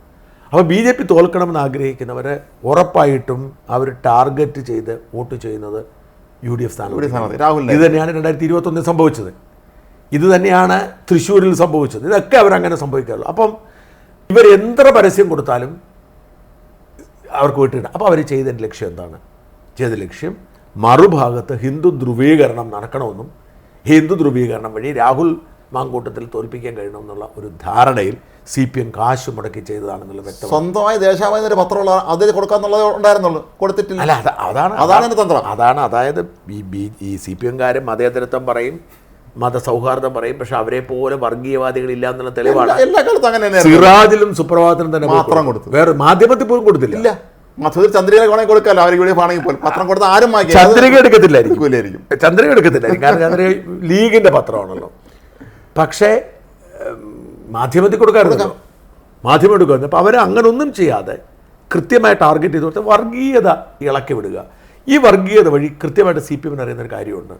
അപ്പോൾ ബി ജെ പി തോൽക്കണമെന്ന് ആഗ്രഹിക്കുന്നവരെ ഉറപ്പായിട്ടും അവർ ടാർഗറ്റ് ചെയ്ത് വോട്ട് ചെയ്യുന്നത് യു ഡി എഫ് സ്ഥാനം സ്ഥാനാർത്ഥി രാഹുലിനെ ഇത് തന്നെയാണ് രണ്ടായിരത്തി ഇരുപത്തൊന്നിൽ സംഭവിച്ചത്. ഇത് തന്നെയാണ് തൃശ്ശൂരിൽ സംഭവിച്ചത്. ഇതൊക്കെ അവരങ്ങനെ സംഭവിക്കാറുള്ളൂ. അപ്പം ഇവർ എത്ര പരസ്യം കൊടുത്താലും അവർക്ക് വിട്ടിട അപ്പോൾ അവർ ചെയ്തതിന്റെ ലക്ഷ്യം എന്താണ്? ചെയ്ത ലക്ഷ്യം മറുഭാഗത്ത് ഹിന്ദു ധ്രുവീകരണം നടക്കണമെന്നും ഹിന്ദു ധ്രുവീകരണം വഴി രാഹുൽ മാങ്കൂട്ടത്തിൽ തോൽപ്പിക്കാൻ കഴിയണമെന്നുള്ള ഒരു ധാരണയിൽ സി പി എം കാശ് മുടക്കി ചെയ്തതാണെന്നുള്ള വ്യക്തം സ്വന്തമായി ദേശാഭ്യന്തര ഒരു പത്രമുള്ള അത് കൊടുക്കാന്നുള്ളത് ഉണ്ടായിരുന്നുള്ളൂ. കൊടുത്തിട്ടില്ല. അല്ല അതാണ് അതാണ് തന്ത്രം. അതാണ് അതായത് ഈ ബി ഈ സി പി എംകാരും മതേതരത്വം പറയും മതസൗഹാർദ്ദം പറയും പക്ഷെ അവരെ പോലെ വർഗീയവാദികളില്ല എന്നുള്ള തെളിവാണ്. എല്ലാ- കാലത്തും അങ്ങനെ തന്നെ സിറാജിലും സുപ്രഭാതത്തിനും തന്നെ മാത്രം കൊടുത്തു. വേറെ മാധ്യമത്തിൽ പോലും കൊടുത്തില്ല. ഇല്ല. മധുര ചന്ദ്രിക വേണമെങ്കിൽ കൊടുക്കാമല്ലോ. അവർക്ക് ഇവിടെ ആണെങ്കിൽ പോലും. പത്രം കൊടുത്ത് ആരും. അത് ചന്ദ്രിക എടുക്കത്തില്ലായിരിക്കും. ചന്ദ്രിക എടുക്കത്തില്ലായിരിക്കും. കാരണം ചന്ദ്രിക ലീഗിന്റെ പത്രമാണല്ലോ. പക്ഷേ മാധ്യമത്തിൽ കൊടുക്കാറുണ്ട് മാധ്യമം എടുക്കുന്നത് അപ്പോൾ അവർ അങ്ങനെ ഒന്നും ചെയ്യാതെ കൃത്യമായി ടാർഗറ്റ് ചെയ്ത് കൊടുത്ത് വർഗീയത ഇളക്കി വിടുക. ഈ വർഗീയത വഴി കൃത്യമായിട്ട് സി പി എമ്മിന് അറിയുന്ന ഒരു കാര്യമുണ്ട്.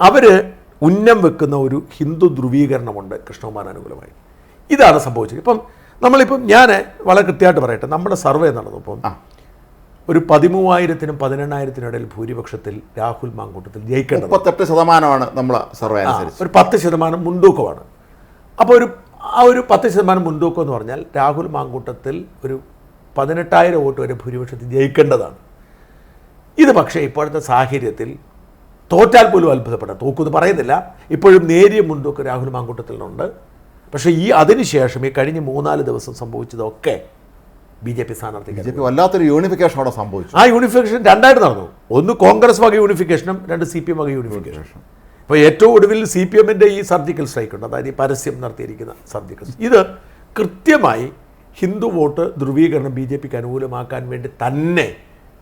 അവർ ഉന്നം വെക്കുന്ന ഒരു ഹിന്ദു ധ്രുവീകരണമുണ്ട് കൃഷ്ണകുമാർ അനുകൂലമായി. ഇതാണ് സംഭവിച്ചത്. ഇപ്പം നമ്മളിപ്പം ഞാൻ വളരെ കൃത്യമായിട്ട് പറയട്ടെ. നമ്മുടെ സർവേ നടന്നപ്പം ആ. ഒരു പതിമൂവായിരത്തിനും പതിനെണ്ണായിരത്തിനും ഇടയിൽ ഭൂരിപക്ഷത്തിൽ രാഹുൽ മാങ്കൂട്ടത്തിൽ ജയിക്കേണ്ടത്. മുപ്പത്തെട്ട് ശതമാനമാണ് നമ്മൾ സർവേ അനുസരിച്ച്. ഒരു പത്ത് ശതമാനം മുൻതൂക്കമാണ്. അപ്പോൾ ഒരു ആ ഒരു പത്ത് ശതമാനം മുൻതൂക്കം എന്ന് പറഞ്ഞാൽ രാഹുൽ മാങ്കൂട്ടത്തിൽ ഒരു പതിനെട്ടായിരം വോട്ട് വരെ ഭൂരിപക്ഷത്തിൽ ജയിക്കേണ്ടതാണ്. ഇത് പക്ഷേ ഇപ്പോഴത്തെ സാഹചര്യത്തിൽ തോറ്റാൽ പോലും അത്ഭുതപ്പെടാം തോക്കുമെന്ന് പറയുന്നില്ല. ഇപ്പോഴും നേരിയ മുൻതൂക്കം രാഹുൽ മാങ്കൂട്ടത്തിലുണ്ട്. പക്ഷേ ഈ അതിനുശേഷം ഈ കഴിഞ്ഞ മൂന്നാൽ ദിവസം സംഭവിച്ചതൊക്കെ B J P B J P വല്ലാത്തൊരു യൂണിഫിക്കേഷൻ അവിടെ സംഭവിച്ചു. ആ യൂണിഫിക്കേഷൻ രണ്ടായിട്ട് നടന്നു. ഒന്ന് കോൺഗ്രസ് വക യൂണിഫിക്കേഷനും രണ്ട് സി പി എം വക യൂണിഫിക്കേഷൻ ഇപ്പോൾ ഏറ്റവും ഒടുവിൽ സി പി എമ്മിന്റെ ഈ സർജിക്കൽ സ്ട്രൈക്ക് ഉണ്ട്. അതായത് ഈ പരസ്യം നടത്തിയിരിക്കുന്ന സർജിക്കൽ ഇത് കൃത്യമായി ഹിന്ദു വോട്ട് ധ്രുവീകരണം ബി ജെ പിക്ക് അനുകൂലമാക്കാൻ വേണ്ടി തന്നെ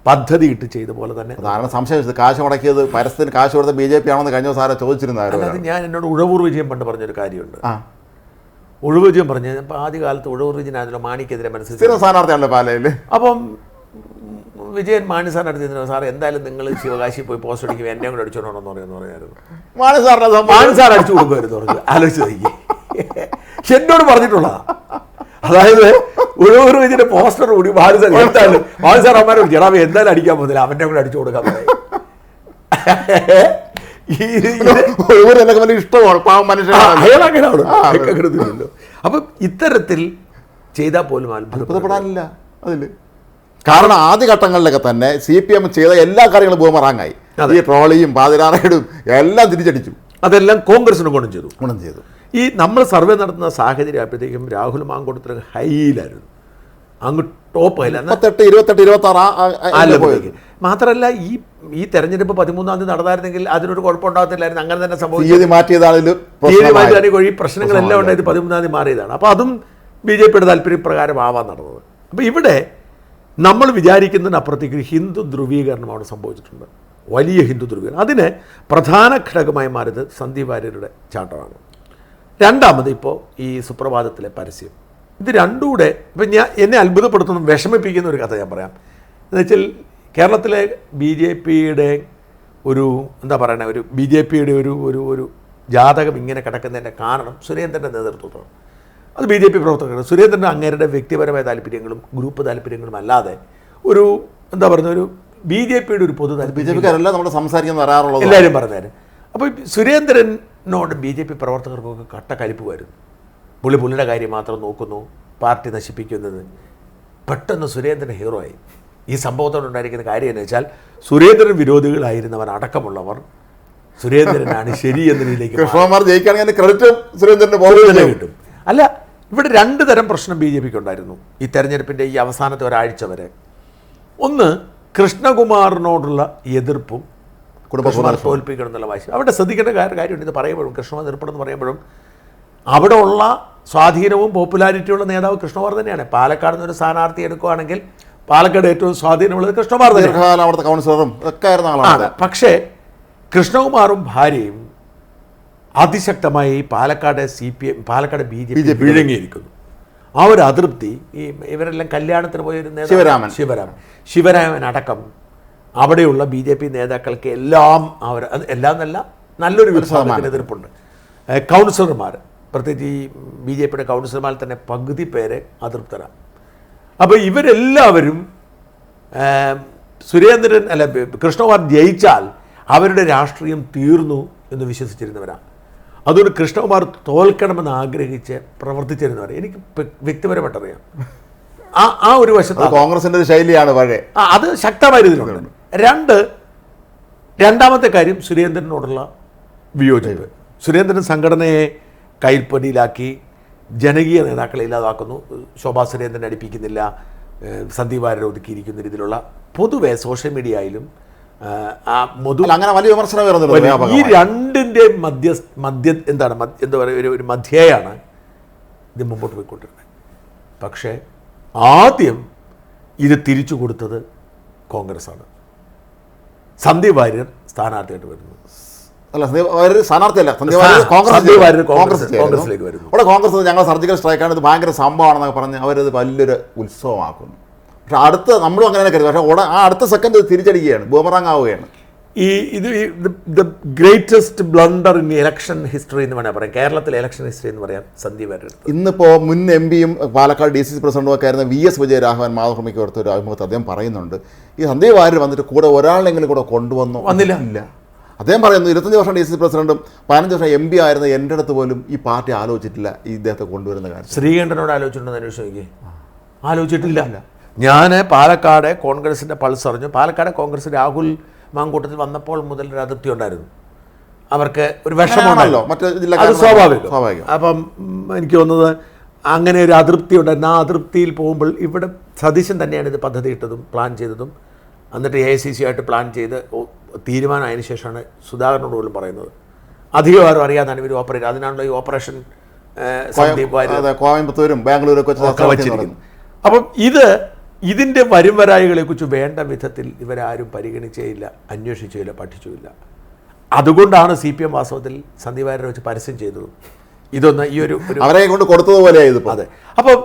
പദ്ധതി ഇട്ട് ചെയ്ത പോലെ തന്നെ കാരണം സംശയം കാശ് മുടക്കിയത് പരസ്യത്തിന് കാശ് കൊടുത്ത ബി ജെ പി ആണെന്ന് കഴിഞ്ഞ ചോദിച്ചിരുന്നായിരുന്നു അല്ലാതെ ഞാൻ എന്നോട് ഉഴവൂർ വിജയം പണ്ട് പറഞ്ഞൊരു കാര്യമുണ്ട്. ആ ഉഴവ് വിജയം പറഞ്ഞു അപ്പോൾ ആദ്യകാലത്ത് ഒഴിവ് വിജയനാണല്ലോ മാണിക്കെതിരെ സ്ഥിരം സ്ഥാനാർത്ഥിയാണല്ലോ പാലയിൽ. അപ്പം വിജയൻ മാണി സാർ അടുത്ത് ചെന്നു സാർ എന്തായാലും നിങ്ങൾ ശിവകാശി പോയി പോസ്റ്റ് അടിക്കുമ്പോൾ എന്നെ കൂടെ അടിച്ചോണമെന്ന് പറയുന്നു പറയായിരുന്നു മാണി സാറിന്റെ മാണി സാർ അടിച്ചു കൊടുക്കുമായിരുന്നു പറഞ്ഞു. ആലോചിച്ച് നോക്കി എന്നോട് പറഞ്ഞിട്ടുള്ളതാ. അതായത് ഉഴവൂർ ഇതിന്റെ പോസ്റ്റർ കൂടി മാണി സാർ എന്തായാലും മാണി സാർ അമ്മമാരെ വിളിച്ചു എടാ എന്തായാലും അടിക്കാൻ പോകുന്നില്ല. അവന്റെ കൂടെ അടിച്ചു കൊടുക്കാൻ പറയും. എന്നൊക്കെ വലിയ ഇഷ്ടമാണ് പാവം മനുഷ്യനാണ്. അയാൾ അങ്ങനെയാണ്. അപ്പം ഇത്തരത്തിൽ ചെയ്താൽ പോലും അത്ഭുതപ്പെടാനില്ല അതിൽ. കാരണം ആദ്യ ഘട്ടങ്ങളിലൊക്കെ തന്നെ സി പി എം ചെയ്ത എല്ലാ കാര്യങ്ങളും ബൂമറാങ്ങായി. ഈ ട്രോളിയും പാതിരാറയിടും എല്ലാം തിരിച്ചടിച്ചു. അതെല്ലാം കോൺഗ്രസിന് ഗുണം ചെയ്തു. ഗുണം ചെയ്തു. ഈ നമ്മൾ സർവേ നടത്തുന്ന സാഹചര്യം ആയപ്പോഴത്തേക്കും രാഹുൽ മാങ്കൂട്ടത്തിൽ ഹൈയിലായിരുന്നു. അങ്ങ് ടോപ്പ് അല്ല മുപ്പത്തെട്ട് ഇരുപത്തെട്ട് ഇരുപത്തി ആറ് ആ ലെവലിലേക്ക് മാത്രമല്ല ഈ ഈ തെരഞ്ഞെടുപ്പ് പതിമൂന്നാം തീയതി നടന്നായിരുന്നെങ്കിൽ അതിനൊരു കുഴപ്പമുണ്ടാകത്തില്ലായിരുന്നു. അങ്ങനെ തന്നെ സംഭവിച്ചു. മാറ്റിയതാണ് തീയതി ഈ പ്രശ്നങ്ങളെല്ലാം ഉണ്ടായത് പതിമൂന്നാം തീയതി മാറിയതാണ്. അപ്പോൾ അതും ബി ജെ പിയുടെ താല്പര്യപ്രകാരമാവാൻ നടന്നത്. അപ്പോൾ ഇവിടെ നമ്മൾ വിചാരിക്കുന്നതിനപ്പുറത്തേക്ക് ഹിന്ദു ധ്രുവീകരണം അവിടെ സംഭവിച്ചിട്ടുണ്ട്. വലിയ ഹിന്ദു ധ്രുവീകരണം. അതിന് പ്രധാന ഘടകമായി മാറിയത് സന്ദീപ് വാര്യരുടെ ചാട്ടമാണ്. രണ്ടാമത് ഇപ്പോൾ ഈ സുപ്രഭാതത്തിലെ പരസ്യം. ഇത് രണ്ടും കൂടെ ഇപ്പം ഞാൻ എന്നെ അത്ഭുതപ്പെടുത്തുന്ന വിഷമിപ്പിക്കുന്ന ഒരു കഥ ഞാൻ പറയാം. എന്ന് വെച്ചാൽ കേരളത്തിലെ ബി ജെ പിയുടെ ഒരു എന്താ പറയണേ ഒരു ബി ജെ പിയുടെ ഒരു ഒരു ഒരു ജാതകം ഇങ്ങനെ കിടക്കുന്നതിന്റെ കാരണം സുരേന്ദ്രന്റെ നേതൃത്വത്തിലാണ് അത് ബി ജെ പി പ്രവർത്തകരാണ്. സുരേന്ദ്രന്റെ അങ്ങേരുടെ വ്യക്തിപരമായ താല്പര്യങ്ങളും ഗ്രൂപ്പ് താല്പര്യങ്ങളും അല്ലാതെ ഒരു എന്താ പറയുക ഒരു ബി ജെ പിയുടെ ഒരു പൊതു ബി ജെ പിക്കാരല്ല നമ്മൾ സംസാരിക്കാൻ വരാറുള്ളത്. എല്ലാവരും പറഞ്ഞേരും അപ്പോൾ സുരേന്ദ്രനോട് ബി ജെ പി പ്രവർത്തകർക്കൊക്കെ കട്ട കലിപ്പ് വരുന്നു. പുള്ളി പുള്ളിയുടെ കാര്യം മാത്രം നോക്കുന്നു പാർട്ടി നശിപ്പിക്കുന്നത്. പെട്ടെന്ന് സുരേന്ദ്രൻ ഹീറോ ആയി. ഈ സംഭവത്തോടുണ്ടായിരിക്കുന്ന കാര്യം എന്ന് വെച്ചാൽ സുരേന്ദ്രൻ വിരോധികളായിരുന്നവർ അടക്കമുള്ളവർ സുരേന്ദ്രനാണ് ശരി എന്ന രീതിയിലേക്ക് മാറി. കൃഷ്ണകുമാർ ജയിക്കുകയാണെങ്കിൽ ക്രെഡിറ്റ് സുരേന്ദ്രന്റെ കിട്ടും. അല്ല ഇവിടെ രണ്ട് തരം പ്രശ്നം ബി ജെ പിക്ക് ഉണ്ടായിരുന്നു. ഈ തെരഞ്ഞെടുപ്പിന്റെ ഈ അവസാനത്തെ ഒരാഴ്ച വരെ. ഒന്ന് കൃഷ്ണകുമാറിനോടുള്ള എതിർപ്പും കുടുംബകുമാർ തോൽപ്പിക്കണം എന്നുള്ള വാശി. അവിടെ ശ്രദ്ധിക്കേണ്ട കാര്യം കാര്യമുണ്ട്. ഇത് പറയുമ്പോഴും കൃഷ്ണകുമാർ എന്ന് പറയുമ്പോഴും അവിടെ ഉള്ള സ്വാധീനവും പോപ്പുലാരിറ്റിയുള്ള നേതാവ് കൃഷ്ണകുമാർ തന്നെയാണ്. പാലക്കാട് നിന്നൊരു സ്ഥാനാർത്ഥി എടുക്കുകയാണെങ്കിൽ പാലക്കാട് ഏറ്റവും സ്വാധീനമുള്ളത് കൃഷ്ണകുമാർ തന്നെയാണ്. അവിടുത്തെ കൗൺസിലറും ഒക്കെ ആയിരുന്ന ആളാണ് പക്ഷേ കൃഷ്ണകുമാറും ഭാര്യയും അതിശക്തമായി ഈ Palakkad C P M Palakkad B J P വിഴുങ്ങിയിരിക്കുന്നു. ആ ഒരു അതൃപ്തി ഈ ഇവരെല്ലാം കല്യാണത്തിന് പോയൊരു നേതാവ് ശിവരാമൻ. ശിവരാമൻ. ശിവരാമൻ അടക്കം അവിടെയുള്ള ബി ജെ പി നേതാക്കൾക്ക് എല്ലാം അവർ എല്ലാം എന്നല്ല നല്ലൊരു വിഭാഗത്തിന് എതിർപ്പുണ്ട്. കൗൺസിലർമാർ പ്രത്യേകിച്ച് ഈ ബി ജെ പിയുടെ കൗൺസിലർമാരിൽ തന്നെ പകുതി പേരെ അതൃപ്തരാണ് അപ്പോൾ ഇവരെല്ലാവരും സുരേന്ദ്രൻ അല്ല കൃഷ്ണകുമാർ ജയിച്ചാൽ അവരുടെ രാഷ്ട്രീയം തീർന്നു എന്ന് വിശ്വസിച്ചിരുന്നവരാണ് അതുകൊണ്ട് കൃഷ്ണകുമാർ തോൽക്കണമെന്ന് ആഗ്രഹിച്ച് പ്രവർത്തിച്ചിരുന്നവർ എനിക്ക് വ്യക്തിപരമായിട്ടറിയാം. ആ ആ ഒരു വശത്ത് കോൺഗ്രസിന്റെ ശൈലിയാണ് പഴയ ആ, അത് ശക്തമായിരുന്നു രീതിയിലുണ്ട്. രണ്ട് രണ്ടാമത്തെ കാര്യം സുരേന്ദ്രനോടുള്ള വിയോജിപ്പ്. സുരേന്ദ്രൻ സംഘടനയെ കൈപ്പടിയിലാക്കി ജനകീയ നേതാക്കളെ ഇല്ലാതാക്കുന്നു. ശോഭാ സുരേന്ദ്രൻ അടുപ്പിക്കുന്നില്ല. സന്ദീപ് വാര്യരെ ഒതുക്കിയിരിക്കുന്ന രീതിയിലുള്ള പൊതുവെ സോഷ്യൽ മീഡിയയിലും അങ്ങനെ വലിയ വിമർശനം വരുന്നത് ഈ. രണ്ടിന്റെ മധ്യ മധ്യ എന്താണ് എന്താ പറയുക ഒരു ഒരു മധ്യയാണ് ഇത് മുമ്പോട്ട് പോയിക്കൊണ്ടിരുന്നത്. പക്ഷേ ആദ്യം ഇത് തിരിച്ചു കൊടുത്തത് കോൺഗ്രസ്സാണ്. സന്ദീപ് വാര്യർ സ്ഥാനാർത്ഥിയായിട്ട് വരുന്നു. അല്ല സന്ദീപ് സ്ഥാനാർത്ഥിയല്ല. സന്ദീപ് കോൺഗ്രസ് കോൺഗ്രസ്-. കോൺഗ്രസിലേക്ക് വരുന്നു. അവിടെ കോൺഗ്രസ് ഞങ്ങൾ സർജിക്കൽ സ്ട്രൈക്കാണ്. ഇത് ഭയങ്കര സംഭവമാണെന്നൊക്കെ പറഞ്ഞ് അവരത് വലിയൊരു ഉത്സവമാക്കുന്നു. പക്ഷെ അടുത്ത നമ്മളും അങ്ങനെ തന്നെ കരുതി പക്ഷേ ഉടൻ ആ അടുത്ത സെക്കൻഡ് തിരിച്ചടിക്കുകയാണ്. ബൂമറാങ് ആവുകയാണ് ഈ ഇത് the greatest blunder in election history എന്ന് വേണമെങ്കിൽ പറയാം. കേരളത്തിലെ ഇലക്ഷൻ ഹിസ്റ്ററി എന്ന് പറയാം സന്ദീപ് എടുത്തത് ഇന്നിപ്പോൾ മുൻ എം പിയും പാലക്കാട് ഡി സി സി പ്രസിഡന്റും ഒക്കെ ആയിരുന്ന വി എസ് വിജയരാഘവൻ മാതൃഭൂമിക്ക് കൊടുത്ത ഒരു അഭിമുഖത്ത് അദ്ദേഹം പറയുന്നുണ്ട്. ഈ സന്ദീപ് വാര്യർ വന്നിട്ട് കൂടെ ഒരാളെങ്കിലും കൂടെ കൊണ്ടുവന്നു? വന്നില്ല. ഇല്ല. അദ്ദേഹം പറയുന്നു ഇരുപത്തഞ്ച് വർഷം ഡി സി സി പ്രസിഡന്റും പതിനഞ്ച് വർഷം എം പി ആയിരുന്ന എന്റെ അടുത്ത് പോലും ഈ പാർട്ടി ആലോചിച്ചിട്ടില്ല ഈ ഇദ്ദേഹത്തെ കൊണ്ടുവരുന്ന കാര്യം. ശ്രീകണ്ഠനോട് ആലോചിച്ചിട്ടുണ്ടെന്ന് അന്വേഷിച്ച് ആലോചിച്ചിട്ടില്ല. ഞാൻ പാലക്കാട് കോൺഗ്രസിന്റെ പൾസ് അറിഞ്ഞു. പാലക്കാട് കോൺഗ്രസ് രാഹുൽ മാങ്കൂട്ടത്തിൽ വന്നപ്പോൾ മുതൽ ഒരു അതൃപ്തി ഉണ്ടായിരുന്നു. അവർക്ക് ഒരു വിഷമമാണല്ലോ മറ്റേ അത് സ്വാഭാവികം. സ്വാഭാവികം. അപ്പം എനിക്ക് തോന്നുന്നത് അങ്ങനെ ഒരു അതൃപ്തി ഉണ്ടായിരുന്നു ആ അതൃപ്തിയിൽ പോകുമ്പോൾ ഇവിടെ സതീശൻ തന്നെയാണ് ഇത് പദ്ധതി ഇട്ടതും പ്ലാൻ ചെയ്തതും. എന്നിട്ട് എ ഐ സി സി ആയിട്ട് പ്ലാൻ ചെയ്ത് തീരുമാനമായതിനു ശേഷമാണ് സുധാകരനോട് പോലും പറയുന്നത്. അധികം ആരും അറിയാതാണ് ഇവർ ഓപ്പറേറ്റ് അതിനാണല്ലോ ഈ ഓപ്പറേഷൻ കോയമ്പത്തൂരും ബാംഗ്ലൂരും ഒക്കെ വെച്ച് ഒക്കെ ചർച്ച അപ്പം ഇത് ഇതിന്റെ വരും വരായികളെ കുറിച്ച് വേണ്ട വിധത്തിൽ ഇവരാരും പരിഗണിച്ചേയില്ല അന്വേഷിച്ചില്ല പഠിച്ചുമില്ല അതുകൊണ്ടാണ് സി പി എം വാസ്തവത്തിൽ സന്ദീപ് വാര്യരെ വെച്ച് പരസ്യം ചെയ്തതും. ഇതൊന്ന് ഈ ഒരു ഒരു അവരെ കൊണ്ട് കൊടുത്തതുപോലെ അതെ. അപ്പം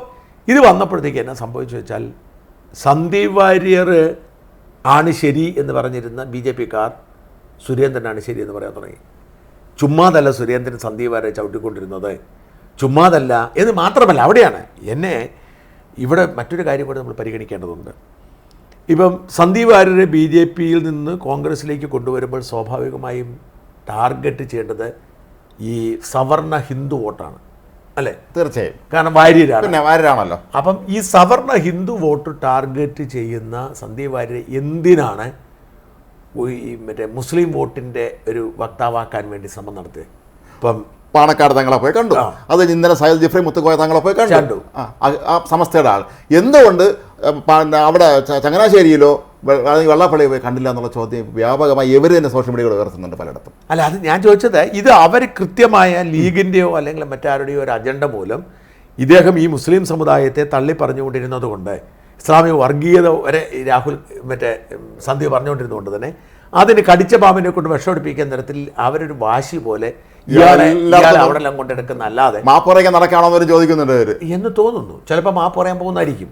ഇത് വന്നപ്പോഴത്തേക്ക് എന്നാ സംഭവിച്ചു വെച്ചാൽ സന്ദീപ് വാര്യർ ആണ് ശരി എന്ന് പറഞ്ഞിരുന്ന ബി ജെ പിക്കാർ സുരേന്ദ്രനാണ് ശരി എന്ന് പറയാൻ തുടങ്ങി. ചുമ്മാതല്ല സുരേന്ദ്രൻ സന്ദീപ് വാര്യരെ ചവിട്ടിക്കൊണ്ടിരുന്നത്. ചുമ്മാതല്ല എന്ന് മാത്രമല്ല അവിടെയാണ് എന്നെ ഇവിടെ മറ്റൊരു കാര്യം കൂടെ നമ്മൾ പരിഗണിക്കേണ്ടതുണ്ട്. ഇപ്പം സന്ദീപ് വാര്യരെ ബി ജെ പിയിൽ നിന്ന് കോൺഗ്രസ്സിലേക്ക് കൊണ്ടുവരുമ്പോൾ സ്വാഭാവികമായും ടാർഗറ്റ് ചെയ്യേണ്ടത് ഈ സവർണ ഹിന്ദു വോട്ടാണ്. അല്ലേ? തീർച്ചയായും. കാരണം വാര്യരാണ്. പിന്നെ വാര്യരാണല്ലോ. അപ്പം ഈ സവർണ ഹിന്ദു വോട്ട് ടാർഗറ്റ് ചെയ്യുന്ന സന്ദീപ് വാര്യരെ എന്തിനാണ് ഈ മറ്റേ മുസ്ലിം വോട്ടിന്റെ ഒരു വക്താവാക്കാൻ വേണ്ടി ശ്രമം നടത്തിയത് ഇപ്പം പാണക്കാട് തങ്ങളെ പോയി കണ്ടു. അത് ഇന്നലെ സയൽ ജിഫ്രി മുത്തുക്കോയ തങ്ങളെ പോയി കണ്ടു. ആ, സമസ്തയുടെ ആൾ. എന്തുകൊണ്ട് അവിടെ ചങ്ങനാശ്ശേരിയിലോ അല്ലെങ്കിൽ വെള്ളാപ്പള്ളി പോയി കണ്ടില്ല എന്നുള്ള ചോദ്യം വ്യാപകമായി ഇവർ തന്നെ സോഷ്യൽ മീഡിയകൾ ഉയർത്തുന്നുണ്ട് പലയിടത്തും. അല്ല അത് ഞാൻ ചോദിച്ചത് ഇത് അവർ കൃത്യമായ ലീഗിന്റെയോ അല്ലെങ്കിൽ മറ്റാരുടെയോ ഒരു അജണ്ട മൂലം ഇദ്ദേഹം ഈ മുസ്ലിം സമുദായത്തെ തള്ളി പറഞ്ഞുകൊണ്ടിരുന്നത് കൊണ്ട് ഇസ്ലാമിക വർഗീയത വരെ രാഹുൽ മറ്റേ സന്ധ്യ പറഞ്ഞുകൊണ്ടിരുന്നതുകൊണ്ട് തന്നെ അതിന് കടിച്ച പാമ്പിനെ കൊണ്ട് വിഷമടിപ്പിക്കുന്ന തരത്തിൽ അവരൊരു വാശി പോലെ ഇയാളെ എല്ലാവർക്കും ഇയാളെ അവിടെ എല്ലാം കൊണ്ടെടുക്കുന്ന അല്ലാതെ മാപ്പുറയ്ക്ക് നടക്കാണോ എന്ന് ചോദിക്കുന്നുണ്ട് എന്ന് തോന്നുന്നു. ചിലപ്പോൾ മാപ്പ് പറയാൻ പോകുന്നതായിരിക്കും.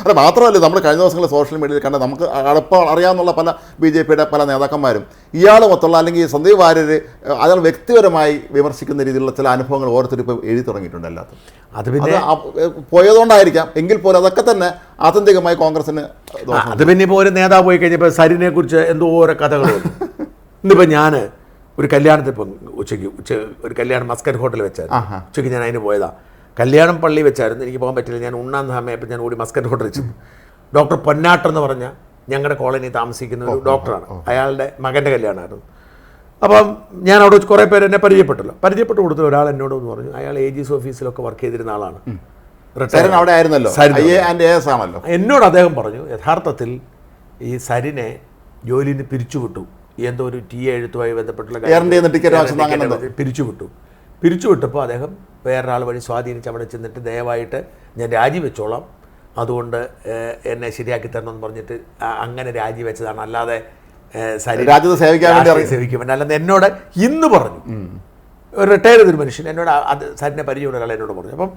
അല്ല മാത്രമല്ല നമ്മൾ കഴിഞ്ഞ ദിവസങ്ങളിൽ സോഷ്യൽ മീഡിയയിൽ കണ്ട നമുക്ക് അടുപ്പം അറിയാമെന്നുള്ള പല ബി ജെ പിയുടെ പല നേതാക്കന്മാരും ഇയാൾ മൊത്തമുള്ള അല്ലെങ്കിൽ സന്ദീപ് വാര്യർ അയാൾ വ്യക്തിപരമായി വിമർശിക്കുന്ന രീതിയിലുള്ള ചില അനുഭവങ്ങൾ ഓരോരുത്തരും ഇപ്പോൾ എഴുതി തുടങ്ങിയിട്ടുണ്ട് എല്ലാത്തും അത് അത് പിന്നെ പോയതുകൊണ്ടായിരിക്കാം. എങ്കിൽ പോലും അതൊക്കെ തന്നെ ആത്യന്തികമായി കോൺഗ്രസിന് അത് പിന്നെ ഇപ്പോൾ ഒരു നേതാവ് പോയി കഴിഞ്ഞപ്പോൾ സരിനെ കുറിച്ച് എന്തോ ഓരോ കഥകൾ. ഇന്നിപ്പോൾ ഞാൻ ഒരു കല്യാണത്തിൽ ഇപ്പം ഉച്ചയ്ക്ക് ഉച്ച ഒരു കല്യാണം മസ്കറ്റ് ഹോട്ടലിൽ വെച്ചാൽ ഉച്ചയ്ക്ക് ഞാൻ അതിന് പോയതാ. കല്യാണം പള്ളി വെച്ചായിരുന്നു. എനിക്ക് പോകാൻ പറ്റില്ല. ഞാൻ ഉണ്ണാൻ സമയപ്പോൾ ഞാൻ ഓടി മസ്കറ്റ് ഹോട്ടൽ വെച്ചു. ഡോക്ടർ പൊന്നാട്ടം എന്ന് പറഞ്ഞ ഞങ്ങളുടെ കോളനി താമസിക്കുന്ന ഒരു ഡോക്ടറാണ്. അയാളുടെ മകന്റെ കല്യാണമായിരുന്നു അപ്പം ഞാൻ അവിടെ കുറേ പേര് എന്നെ പരിചയപ്പെട്ടല്ലോ. പരിചയപ്പെട്ട് കൊടുത്ത ഒരാൾ എന്നോട് എന്ന് പറഞ്ഞു അയാൾ എ ജി എസ് ഓഫീസിലൊക്കെ വർക്ക് ചെയ്തിരുന്ന ആളാണ്. അവിടെ ആയിരുന്നല്ലോ. ആണല്ലോ. എന്നോട് അദ്ദേഹം പറഞ്ഞു യഥാർത്ഥത്തിൽ ഈ സരിനെ ജോലിയിൽ നിന്ന് പിരിച്ചുവിട്ടു. എന്തോ ഒരു ടി എഴുത്തുമായി ബന്ധപ്പെട്ടുള്ള പിരിച്ചുവിട്ടു. പിരിച്ചുവിട്ടപ്പോൾ അദ്ദേഹം വേറൊരാൾ വഴി സ്വാധീനിച്ച് അവിടെ ചെന്നിട്ട് ദയവായിട്ട് ഞാൻ രാജിവെച്ചോളാം. അതുകൊണ്ട് എന്നെ ശരിയാക്കി തരണം എന്ന് പറഞ്ഞിട്ട് അങ്ങനെ രാജിവെച്ചതാണ്. അല്ലാതെ രാജ്യത്തെ സേവിക്കാൻ വേണ്ടി സേവിക്കും അല്ലാതെ എന്നോട് ഇന്ന് പറഞ്ഞു. ഒരു റിട്ടയർ ചെയ്തൊരു മനുഷ്യൻ എന്നോട് അത് സരിനെ പരിചയമുള്ള ഒരാൾ എന്നോട് പറഞ്ഞു. അപ്പം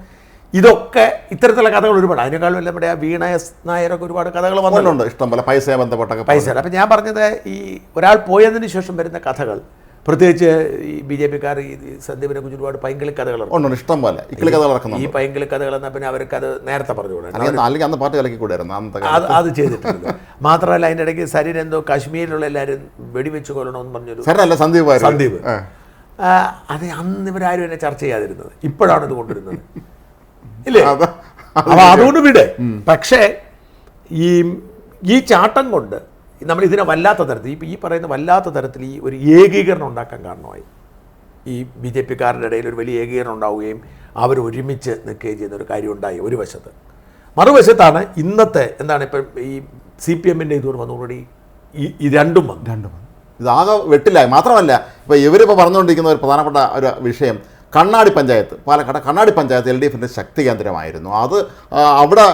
ഇതൊക്കെ ഇത്തരത്തിലുള്ള കഥകൾ ഒരുപാട് അതിനേക്കാളും എല്ലാം നമ്മുടെ ആ വീണ എസ് നായരൊക്കെ ഒരുപാട് കഥകൾ വന്നിട്ടുണ്ട്. ഇഷ്ടംപോലെ ഇഷ്ടം പോലെ പൈസയെ ബന്ധപ്പെട്ടൊക്കെ പൈസ അപ്പം ഞാൻ പറഞ്ഞത് ഈ ഒരാൾ പോയതിന് ശേഷം വരുന്ന കഥകൾ പ്രത്യേകിച്ച് ഈ ബി ജെ പിക്കാർ ഈ സന്ദീപിനെ കുറിച്ച് ഒരുപാട് പൈങ്കിളി കഥകൾ ഉണ്ട് ഇഷ്ടം പോലെ. ഇക്കിളി കഥ ഈ പൈങ്കിളി കഥകൾ എന്നാൽ പിന്നെ അവർക്ക് അത് നേരത്തെ പറഞ്ഞു അല്ലെങ്കിൽ അന്ന് കൂടായിരുന്നു അന്നത്തെ അത് അത് ചെയ്തിട്ടുണ്ട്. മാത്രമല്ല അതിന്റെ ഇടയ്ക്ക് സരിൻ എന്തോ കാശ്മീരിലുള്ള എല്ലാവരും വെടിവെച്ച് കൊല്ലണമെന്ന് പറഞ്ഞൊരു സന്ദീപ് സന്ദീപ്. അത് അന്ന് ഇവരാരും എന്നെ ചർച്ച ചെയ്യാതിരുന്നത്. ഇപ്പോഴാണ് ഇത് കൊണ്ടുവരുന്നത്. ഇല്ലേ? അപ്പൊ അതുകൊണ്ട് വിടെ. പക്ഷേ ഈ ഈ ചാട്ടം കൊണ്ട് നമ്മൾ ഇതിനെ വല്ലാത്ത തരത്തിൽ ഈ ഈ പറയുന്ന വല്ലാത്ത തരത്തിൽ ഈ ഒരു ഏകീകരണം ഉണ്ടാക്കാൻ കാരണമായി. ഈ ബി ജെ പിക്കാരുടെ ഇടയിൽ ഒരു വലിയ ഏകീകരണം ഉണ്ടാവുകയും അവർ ഒരുമിച്ച് നിൽക്കുകയും ചെയ്യുന്ന ഒരു കാര്യം ഉണ്ടായി ഒരു വശത്ത്. മറുവശത്താണ് ഇന്നത്തെ എന്താണ് ഇപ്പം ഈ സി പി എമ്മിന്റെ ഇതോട് വന്നുകൂടി ഈ രണ്ടും വന്നു. രണ്ടും ഇതാകെ വെട്ടില്ല മാത്രമല്ല ഇപ്പോൾ ഇവരിപ്പോൾ പറഞ്ഞുകൊണ്ടിരിക്കുന്ന ഒരു പ്രധാനപ്പെട്ട ഒരു വിഷയം കണ്ണാടി പഞ്ചായത്ത് പാലക്കാട് കണ്ണാടി പഞ്ചായത്ത് എൽ ഡി എഫിന്റെ ശക്തി കേന്ദ്രമായിരുന്നു. അത് അവിടെ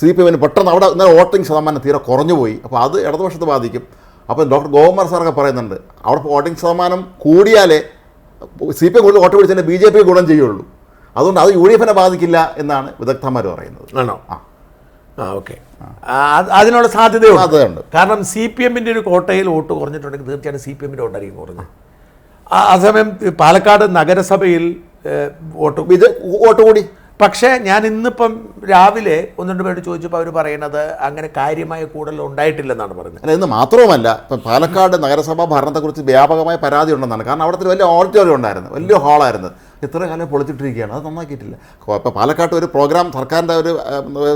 സി പി എമ്മിന് പെട്ടെന്ന് അവിടെ ഇന്നലെ വോട്ടിംഗ് ശതമാനം തീരെ കുറഞ്ഞു പോയി അപ്പോൾ അത് ഇടതുപക്ഷത്ത് ബാധിക്കും. അപ്പോൾ ഡോക്ടർ ഗോകുമാർ സാറൊക്കെ പറയുന്നുണ്ട് അവിടെ വോട്ടിംഗ് ശതമാനം കൂടിയാലേ സി പി എം കൂടുതൽ വോട്ട് പിടിച്ചാൽ ബി ജെ പി ഗുണം ചെയ്യുള്ളൂ. അതുകൊണ്ട് അത് യു ഡി എഫിനെ ബാധിക്കില്ല എന്നാണ് വിദഗ്ധന്മാർ പറയുന്നത്. ആണോ? ആ. ആ ഓക്കെ. അതിനുള്ള സാധ്യതയുണ്ട്. സാധ്യതയുണ്ട്. കാരണം സി പി എമ്മിന്റെ ഒരു കോട്ടയിൽ വോട്ട് കുറഞ്ഞിട്ടുണ്ടെങ്കിൽ തീർച്ചയായിട്ടും സി പി എമ്മിന്റെ വോട്ടായിരിക്കും കുറഞ്ഞത്. അതേസമയം പാലക്കാട് നഗരസഭയിൽ വോട്ട്. ഇത് വോട്ട് കൂടി. പക്ഷേ ഞാൻ ഇന്നിപ്പം രാവിലെ ഒന്ന് രണ്ട് പേരോട് ചോദിച്ചപ്പോൾ അവർ പറയുന്നത് അങ്ങനെ കാര്യമായ കൂടുതൽ ഉണ്ടായിട്ടില്ലെന്നാണ് പറയുന്നത് അല്ല ഇന്ന് മാത്രവുമല്ല ഇപ്പം പാലക്കാട് നഗരസഭാ ഭരണത്തെക്കുറിച്ച് വ്യാപകമായ പരാതി ഉണ്ടെന്നാണ്. കാരണം അവിടുത്തെ വലിയ ഓഡിറ്റോറിയം ഉണ്ടായിരുന്നു വലിയ ഹാളായിരുന്നു ഇത്ര കാലം പൊളിച്ചിട്ടിരിക്കുകയാണ് അത് നന്നാക്കിയിട്ടില്ല. അപ്പോൾ പാലക്കാട്ട് ഒരു പ്രോഗ്രാം സർക്കാരിന്റെ ഒരു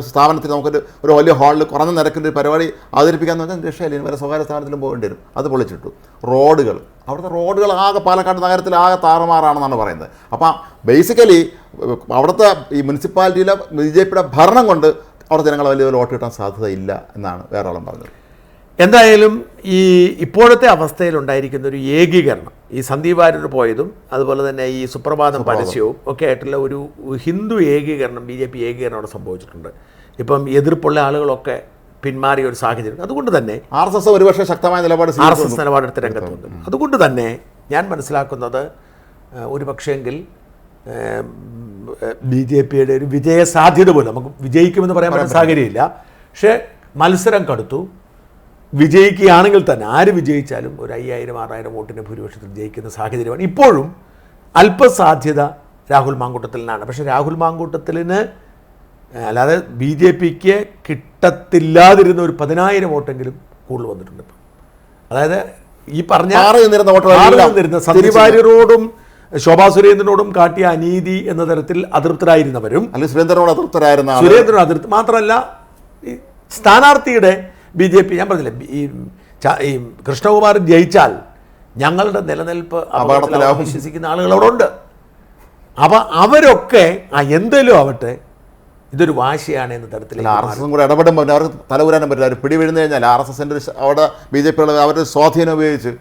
സ്ഥാപനത്തിൽ നമുക്കൊരു ഒരു വലിയ ഹാളിൽ കുറഞ്ഞ നിരക്കിന്റെ ഒരു പരിപാടി അവതരിപ്പിക്കാമെന്ന് പറഞ്ഞാൽ രക്ഷയില്ല. വരെ സ്വകാര്യ സ്ഥാപനത്തിലും പോകേണ്ടി വരും. അത് പൊളിച്ചിട്ടു. റോഡുകൾ അവിടുത്തെ റോഡുകൾ ആകെ പാലക്കാട് നഗരത്തിൽ ആകെ താറുമാറാണെന്നാണ് പറയുന്നത്. അപ്പം ബേസിക്കലി അവിടുത്തെ ഈ മുനിസിപ്പാലിറ്റിയിലെ ബി ജെ പിയുടെ ഭരണം കൊണ്ട് അവിടെ ജനങ്ങൾ വലിയ വോട്ട് കിട്ടാൻ സാധ്യതയില്ല എന്നാണ് വേറെ ആളും പറഞ്ഞത്. എന്തായാലും ഈ ഇപ്പോഴത്തെ അവസ്ഥയിൽ ഉണ്ടായിരിക്കുന്ന ഒരു ഏകീകരണം ഈ സന്ദീപ് വാര്യർ പോയതും അതുപോലെ തന്നെ ഈ സുപ്രഭാതം പരസ്യവും ഒക്കെ ആയിട്ടുള്ള ഒരു ഹിന്ദു ഏകീകരണം ബി ജെ പി ഏകീകരണം അവിടെ സംഭവിച്ചിട്ടുണ്ട്. ഇപ്പം എതിർപ്പുള്ള ആളുകളൊക്കെ പിന്മാറിയ ഒരു സാഹചര്യം അതുകൊണ്ട് തന്നെ ആർ എസ് എസ് ഒരുപക്ഷെ ശക്തമായ നിലപാട് ആർ എസ് എസ് എസ് രംഗത്ത് രംഗത്തുണ്ട്. അതുകൊണ്ട് തന്നെ ഞാൻ മനസ്സിലാക്കുന്നത് ഏഹ്, ഒരു പക്ഷേങ്കിൽ ബി ജെ പിയുടെ ഒരു വിജയ സാധ്യത പോലും നമുക്ക് വിജയിക്കുമെന്ന് പറയാൻ പറ്റുന്ന സാഹചര്യമില്ല. പക്ഷേ മത്സരം കടുത്തു. വിജയിക്കുകയാണെങ്കിൽ തന്നെ ആര് വിജയിച്ചാലും ഒരു അയ്യായിരം ആറായിരം വോട്ടിന് ഭൂരിപക്ഷത്തിൽ ജയിക്കുന്ന സാഹചര്യമാണ്. ഇപ്പോഴും അല്പസാധ്യത രാഹുൽ മാങ്കൂട്ടത്തിലിനാണ്. പക്ഷേ രാഹുൽ മാങ്കൂട്ടത്തിലിന് അല്ലാതെ ബി ജെ പിക്ക് കിട്ടത്തില്ലാതിരുന്ന ഒരു പതിനായിരം വോട്ടെങ്കിലും കൂടുതൽ വന്നിട്ടുണ്ട് ഇപ്പം. അതായത് ഈ പറഞ്ഞ വാര്യരോടും ശോഭാ സുരേന്ദ്രനോടും കാട്ടിയ അനീതി എന്ന തരത്തിൽ അതൃപ്തരായിരുന്നവരും. അല്ലെങ്കിൽ സുരേന്ദ്രനോട് അതൃപ്തരായിരുന്ന സുരേന്ദ്രൻ അതിർത്തി മാത്രമല്ല ഈ സ്ഥാനാർത്ഥിയുടെ ബി ജെ പി ഞാൻ പറഞ്ഞില്ലേ ഈ ഈ കൃഷ്ണകുമാർ ജയിച്ചാൽ ഞങ്ങളുടെ നിലനിൽപ്പ് അപകടത്തിലാവും. വിശ്വസിക്കുന്ന ആളുകൾ അവിടെ ഉണ്ട്. അപ്പം അവരൊക്കെ ആ എന്തെങ്കിലും ആവട്ടെ ഇതൊരു വാശിയാണ് എന്ന തരത്തിൽ ആർ എസ് എസും കൂടെ ഇടപെടുമ്പോൾ അവർക്ക് തലകുരാനും പറ്റില്ല. അവർ പിടി വീഴുന്നു കഴിഞ്ഞാൽ ആർ എസ് എസിന്റെ അവിടെ ബി ജെ പിയുള്ള അവരുടെ സ്വാധീനം ഉപയോഗിച്ച്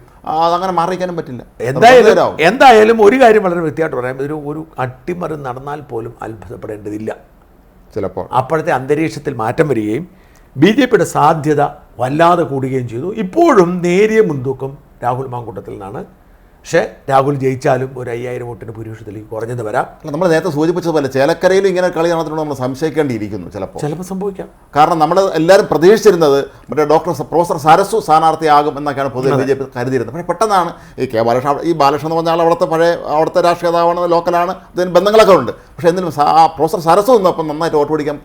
അതങ്ങനെ മാറിക്കാനും പറ്റില്ല. എന്തായാലും എന്തായാലും ഒരു കാര്യം വളരെ വ്യക്തമായിട്ട് പറയാം. ഒരു ഒരു അട്ടിമറി നടന്നാൽ പോലും അത്ഭുതപ്പെടേണ്ടതില്ല. ചിലപ്പോൾ. അപ്പോഴത്തെ അന്തരീക്ഷത്തിൽ മാറ്റം വരികയും ബി ജെ പിയുടെ സാധ്യത വല്ലാതെ കൂടുകയും ചെയ്തു. ഇപ്പോഴും നേരിയ മുൻതൂക്കം രാഹുൽ മാങ്കൂട്ടത്തിൽ നിന്നാണ്. പക്ഷേ രാഹുൽ ജയിച്ചാലും ഒരു അയ്യായിരം വോട്ടിന് ഭൂരിപക്ഷത്തിലേക്ക് കുറഞ്ഞത് വരാം. നമ്മൾ നേരത്തെ സൂചിപ്പിച്ചതുപോലെ ചേലക്കരയിലും ഇങ്ങനെ കളി നടത്തുന്നത് നമ്മൾ സംശയിക്കേണ്ടിയിരിക്കുന്നു ചിലപ്പോൾ. ചിലപ്പോൾ സംഭവിക്കാം. കാരണം നമ്മൾ എല്ലാവരും പ്രതീക്ഷിച്ചിരുന്നത് മറ്റേ ഡോക്ടർ പ്രൊഫസർ സരസു സ്ഥാനാർത്ഥിയാകും എന്നൊക്കെയാണ് പൊതുവെ ബി ജെ പി കരുതിയിരുന്നത്. പക്ഷേ പെട്ടെന്നാണ് ഈ കെ ബാലകൃഷ്ണൻ ഈ ബാലകൃഷ്ണൻ എന്ന് പറഞ്ഞാൽ അവിടുത്തെ പഴയ അവിടുത്തെ രാഷ്ട്രീയ നേതാവാണ് ലോക്കലാണ് ഇതിന് ബന്ധങ്ങളൊക്കെ ഉണ്ട്. പക്ഷേ എന്തിനും ആ പ്രൊഫസർ സരസു നിന്നപ്പം നന്നായിട്ട് വോട്ട് പിടിക്കാം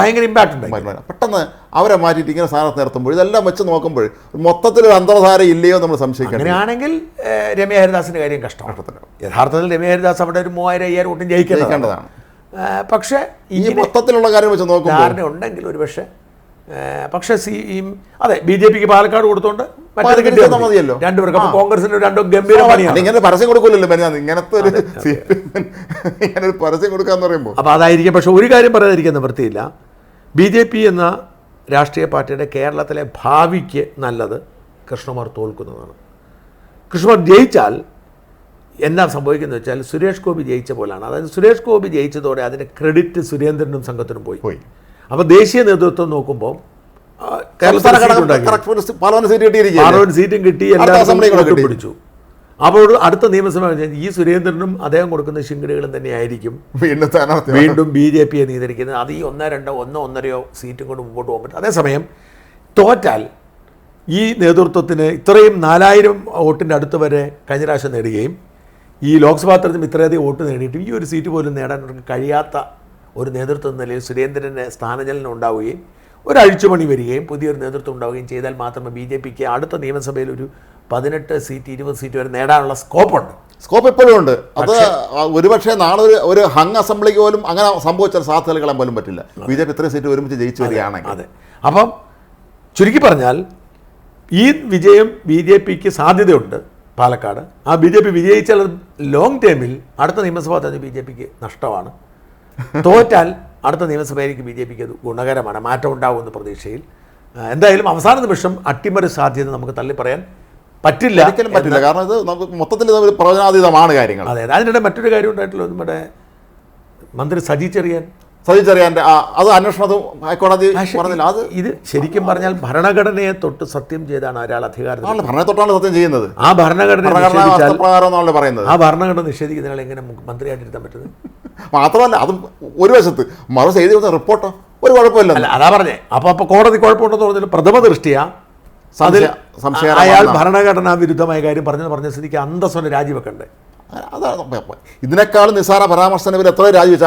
ഭയങ്കര ഇമ്പാക്റ്റ് ഉണ്ട്. പെട്ടെന്ന് അവരെ മാറ്റിയിട്ട് ഇങ്ങനെ സ്ഥാനാർത്ഥി നിർത്തുമ്പോൾ ഇതെല്ലാം വെച്ച് നോക്കുമ്പോൾ മൊത്തത്തിൽ ഒരു അന്തർധാര ഇല്ലയോ നമ്മൾ സംശയിക്കണം അങ്ങനെയാണെങ്കിൽ രമ്യ ഹരിദാസിന്റെ കാര്യം കഷ്ടമാണ് യഥാർത്ഥത്തിൽ രമ്യ ഹരിദാസ് അവിടെ ഒരു മൂവായിരം അയ്യായിരം വോട്ടും ജയിക്കേണ്ടതാണ്. പക്ഷേ ഈ മൊത്തത്തിലുള്ള കാര്യം വെച്ച് നോക്കുമ്പോൾ ധാരണ ഉണ്ടെങ്കിൽ ഒരു പക്ഷേ പക്ഷേ സി ഈ അതെ ബി ജെ പിക്ക് പാലക്കാട് കൊടുത്തോണ്ട് മറ്റേത്. രണ്ടുപേർക്ക് അപ്പോൾ കോൺഗ്രസിന് രണ്ടും ഗംഭീര പണിയാണ്. ഇങ്ങനെ പരസ്യം കൊടുക്കില്ലല്ലോ ഞാൻ ഇങ്ങനത്തെ ഒരു ഇങ്ങനെ ഒരു പരസ്യം കൊടുക്കാന്ന് പറയുമ്പോൾ. അപ്പോൾ അതായിരിക്കും. പക്ഷേ ഒരു കാര്യം പറയാതിരിക്കാൻ നിവൃത്തിയില്ല. ബി ജെ പി എന്ന രാഷ്ട്രീയ പാർട്ടിയുടെ കേരളത്തിലെ ഭാവിക്ക് നല്ലത് കൃഷ്ണകുമാർ തോൽക്കുന്നതാണ്. കൃഷ്ണകുമാർ ജയിച്ചാൽ എന്നാ സംഭവിക്കുന്നത് വെച്ചാൽ സുരേഷ് ഗോപി ജയിച്ച പോലാണ്. അതായത് സുരേഷ് ഗോപി ജയിച്ചതോടെ അതിന്റെ ക്രെഡിറ്റ് സുരേന്ദ്രനും സംഘത്തിനും പോയി. പോയി. അപ്പോൾ ദേശീയ നേതൃത്വം നോക്കുമ്പോൾ സീറ്റ്. പാർലമെന്റ് കിട്ടി. പിടിച്ചു. അപ്പോൾ അടുത്ത നിയമസഭ ഈ സുരേന്ദ്രനും അദ്ദേഹം കൊടുക്കുന്ന ശിങ്കടികളും തന്നെയായിരിക്കും വീണ്ടും വീണ്ടും ബി ജെ പിയെ നീതിരിക്കുന്നത് അത് ഈ ഒന്നോ രണ്ടോ ഒന്നോ ഒന്നരയോ സീറ്റും കൊണ്ട് മുമ്പോട്ട് പോകാൻ പറ്റും. അതേസമയം തോറ്റാൽ ഈ നേതൃത്വത്തിന് ഇത്രയും നാലായിരം വോട്ടിന്റെ അടുത്ത് വരെ കഴിഞ്ഞ പ്രാവശ്യം നേടുകയും ഈ ലോക്സഭാ തെരഞ്ഞെടുപ്പ് ഇത്രയധികം വോട്ട് നേടിയിട്ടും ഈ ഒരു സീറ്റ് പോലും നേടാൻ കഴിയാത്ത ഒരു നേതൃത്വം എന്ന നിലയിൽ സുരേന്ദ്രന്റെ സ്ഥാനചലനം ഉണ്ടാവുകയും ഒരു അഴിച്ചുപണി വരികയും പുതിയൊരു നേതൃത്വം ഉണ്ടാവുകയും ചെയ്താൽ മാത്രമേ ബി ജെ പിക്ക് അടുത്ത നിയമസഭയിൽ ഒരു പതിനെട്ട് സീറ്റ് ഇരുപത് സീറ്റ് വരെ നേടാനുള്ള സ്കോപ്പുണ്ട്. സ്കോപ്പ് എപ്പോഴും ഉണ്ട്. അത് ഒരുപക്ഷെ നാളെ ഒരു ഒരു ഹങ് അസംബ്ലിക്ക് പോലും അങ്ങനെ സംഭവിച്ച സാധ്യതകളാൻ കളയാൻ പോലും പറ്റില്ല. ബി ജെ പി ഇത്രയും സീറ്റ് ഒരുമിച്ച് ജയിച്ചു വരികയാണെങ്കിൽ. അതെ. അപ്പം ചുരുക്കി പറഞ്ഞാൽ ഈ വിജയം ബി ജെ പിക്ക് സാധ്യതയുണ്ട് പാലക്കാട്. ആ ബി ജെ പി വിജയിച്ചാൽ ലോങ് ടേമിൽ അടുത്ത നിയമസഭാ തെരഞ്ഞെടുപ്പ് ബി ജെ പിക്ക് നഷ്ടമാണ്. തോറ്റാൽ അടുത്ത നിയമസഭയിലേക്ക് ബി ജെ പിക്ക് അത് ഗുണകരമാണ്. മാറ്റം ഉണ്ടാകുമെന്ന പ്രതീക്ഷയിൽ. എന്തായാലും അവസാന നിമിഷം അട്ടിമറി സാധ്യത നമുക്ക് തള്ളിപ്പറയാൻ പറ്റില്ല ഒരിക്കലും പറ്റില്ല. കാരണം ഇത് നമുക്ക് മൊത്തത്തിൽ പ്രവചനാതീതമാണ് കാര്യങ്ങൾ. അതെ അതിനിടെ മറ്റൊരു കാര്യം ഉണ്ടായിട്ടുള്ളൂ നമ്മുടെ മന്ത്രി സജി ചെറിയാൻ സജിച്ചറിയാന്റെ അത് അന്വേഷണതും ഹൈക്കോടതി പറഞ്ഞില്ല. അത് ഇത് ശരിക്കും പറഞ്ഞാൽ ഭരണഘടനയെ തൊട്ട് സത്യം ചെയ്താണ് ഒരാൾ അധികാരത്തിൽ ഭരണ തൊട്ടാണ് സത്യം ചെയ്യുന്നത്. ആ ഭരണഘടന പറയുന്നത്. ആ ഭരണഘടന നിഷേധിക്കുന്ന ആൾ എങ്ങനെ മന്ത്രിയായിട്ടിരുത്താൻ പറ്റുന്നത്? മാത്രമല്ല അതും ഒരു വശത്ത് മറുവശം എഴുതി വന്ന റിപ്പോർട്ടോ? ഒരു കുഴപ്പമില്ല അതാ പറഞ്ഞേ. അപ്പൊ അപ്പൊ കോടതി കുഴപ്പമുണ്ടെന്ന് പറഞ്ഞാൽ പ്രഥമ ദൃഷ്ടിയാ? അതിൽ അയാൾ. ഭരണഘടനാ വിരുദ്ധമായ കാര്യം പറഞ്ഞു പറഞ്ഞ സ്ഥിതിക്ക് അന്തസ്വനെ രാജിവെക്കണ്ടേ? അതാണ് ഇതിനേക്കാളും നിസ്സാര പരാമർശന ഇവർ എത്ര രാജിവെച്ച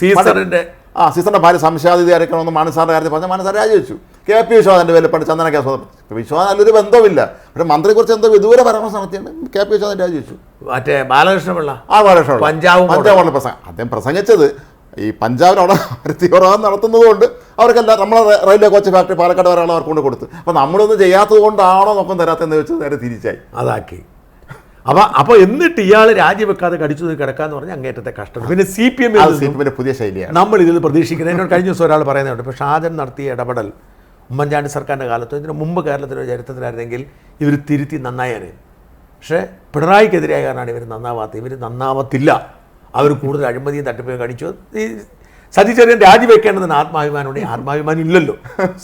സീസറിന്റെ ആ സീസറിന്റെ ഭാര്യ സംശയാതിഥി അരക്കണമെന്ന് മാനസാറിന്റെ കാര്യത്തിൽ പറഞ്ഞാൽ മാനസാർ രാജിവെച്ചു. കെ പി വിശ്വാസന്റെ പേരിൽ പണ്ട് ചന്ദന കേസ് വിശ്വാസം നല്ലൊരു ബന്ധമില്ല പക്ഷേ മന്ത്രിയെക്കുറിച്ച് എന്തോ വിദൂര പരാമർശം നടത്തിയാണ് കെ പി വിശ്വാസൻ രാജിവെച്ചു. മറ്റേ ബാലകൃഷ്ണപിള്ള. ആ ബാലകൃഷ്ണൻ പഞ്ചാബ്. പഞ്ചാബ് പ്രസംഗം അദ്ദേഹം പ്രസംഗിച്ചത് ഈ പഞ്ചാബിൽ അവിടെ തീവ്രവാദം നടത്തുന്നതുകൊണ്ട് അവർക്കെല്ലാം നമ്മളെ റെയിൽവേ കോച്ച് ഫാക്ടറി പാലക്കാട് വരെയുള്ള അവർക്ക് കൊണ്ട് കൊടുത്തു. അപ്പോൾ നമ്മളൊന്നും ചെയ്യാത്തത് കൊണ്ടാണോ നോക്കം തരാത്തതെന്ന് ചോദിച്ചത് നേരെ തിരിച്ചായി. അതാക്കി. അപ്പൊ അപ്പോൾ എന്നിട്ട് ഇയാൾ രാജിവെക്കാതെ കടിച്ചു കിടക്കാന്ന് പറഞ്ഞാൽ അങ്ങേറ്റത്തെ കഷ്ടം പിന്നെ C P M C P എമ്മിന്റെ പുതിയ ശൈലിയാണ്. നമ്മൾ ഇതിൽ പ്രതീക്ഷിക്കുന്നത്. എന്നോട് കഴിഞ്ഞ ദിവസം ഒരാൾ പറയുന്നുണ്ട് ഇപ്പോൾ ഷാജൻ നടത്തിയ ഇടപെടൽ ഉമ്മൻചാണ്ടി സർക്കാരിന്റെ കാലത്ത് ഇതിന് മുമ്പ് കേരളത്തിന്റെ ചരിത്രത്തിലായിരുന്നെങ്കിൽ ഇവർ തിരുത്തി നന്നായേനെ. പക്ഷേ പിണറായിക്കെതിരായ കാരണമാണ് ഇവർ നന്നാവാത്തത്. ഇവർ നന്നാവത്തില്ല. അവർ കൂടുതൽ അഴിമതിയും തട്ടിപ്പും കടിച്ചു ഈ സതീശ്വരൻ രാജിവെക്കേണ്ടതിന് ഉണ്ടെങ്കിൽ ആത്മാഭിമാനം ഇല്ലല്ലോ.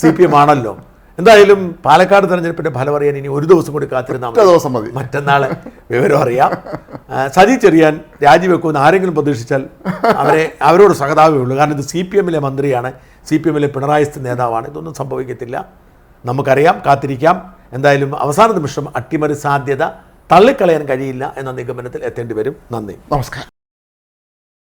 സി പി എം ആണല്ലോ. എന്തായാലും പാലക്കാട് തെരഞ്ഞെടുപ്പിന്റെ ഫലം അറിയാൻ ഇനി ഒരു ദിവസം കൂടി കാത്തിരുന്നാൽ ദിവസം മതി. മറ്റന്നാൾ വിവരം അറിയാം. സതി സജി ചെറിയാൻ രാജിവെക്കുമെന്ന് ആരെങ്കിലും പ്രതീക്ഷിച്ചാൽ അവരെ അവരോട് സഹതാപമേ ഉള്ളൂ. കാരണം ഇത് സി പി എമ്മിലെ മന്ത്രിയാണ്. സി പി എമ്മിലെ പിണറായി സ്ഥിതി നേതാവാണ്. ഇതൊന്നും സംഭവിക്കത്തില്ല. നമുക്കറിയാം കാത്തിരിക്കാം. എന്തായാലും അവസാന നിമിഷം അട്ടിമറി സാധ്യത തള്ളിക്കളയാൻ കഴിയില്ല എന്ന നിഗമനത്തിൽ എത്തേണ്ടി വരും. നന്ദി. നമസ്കാരം.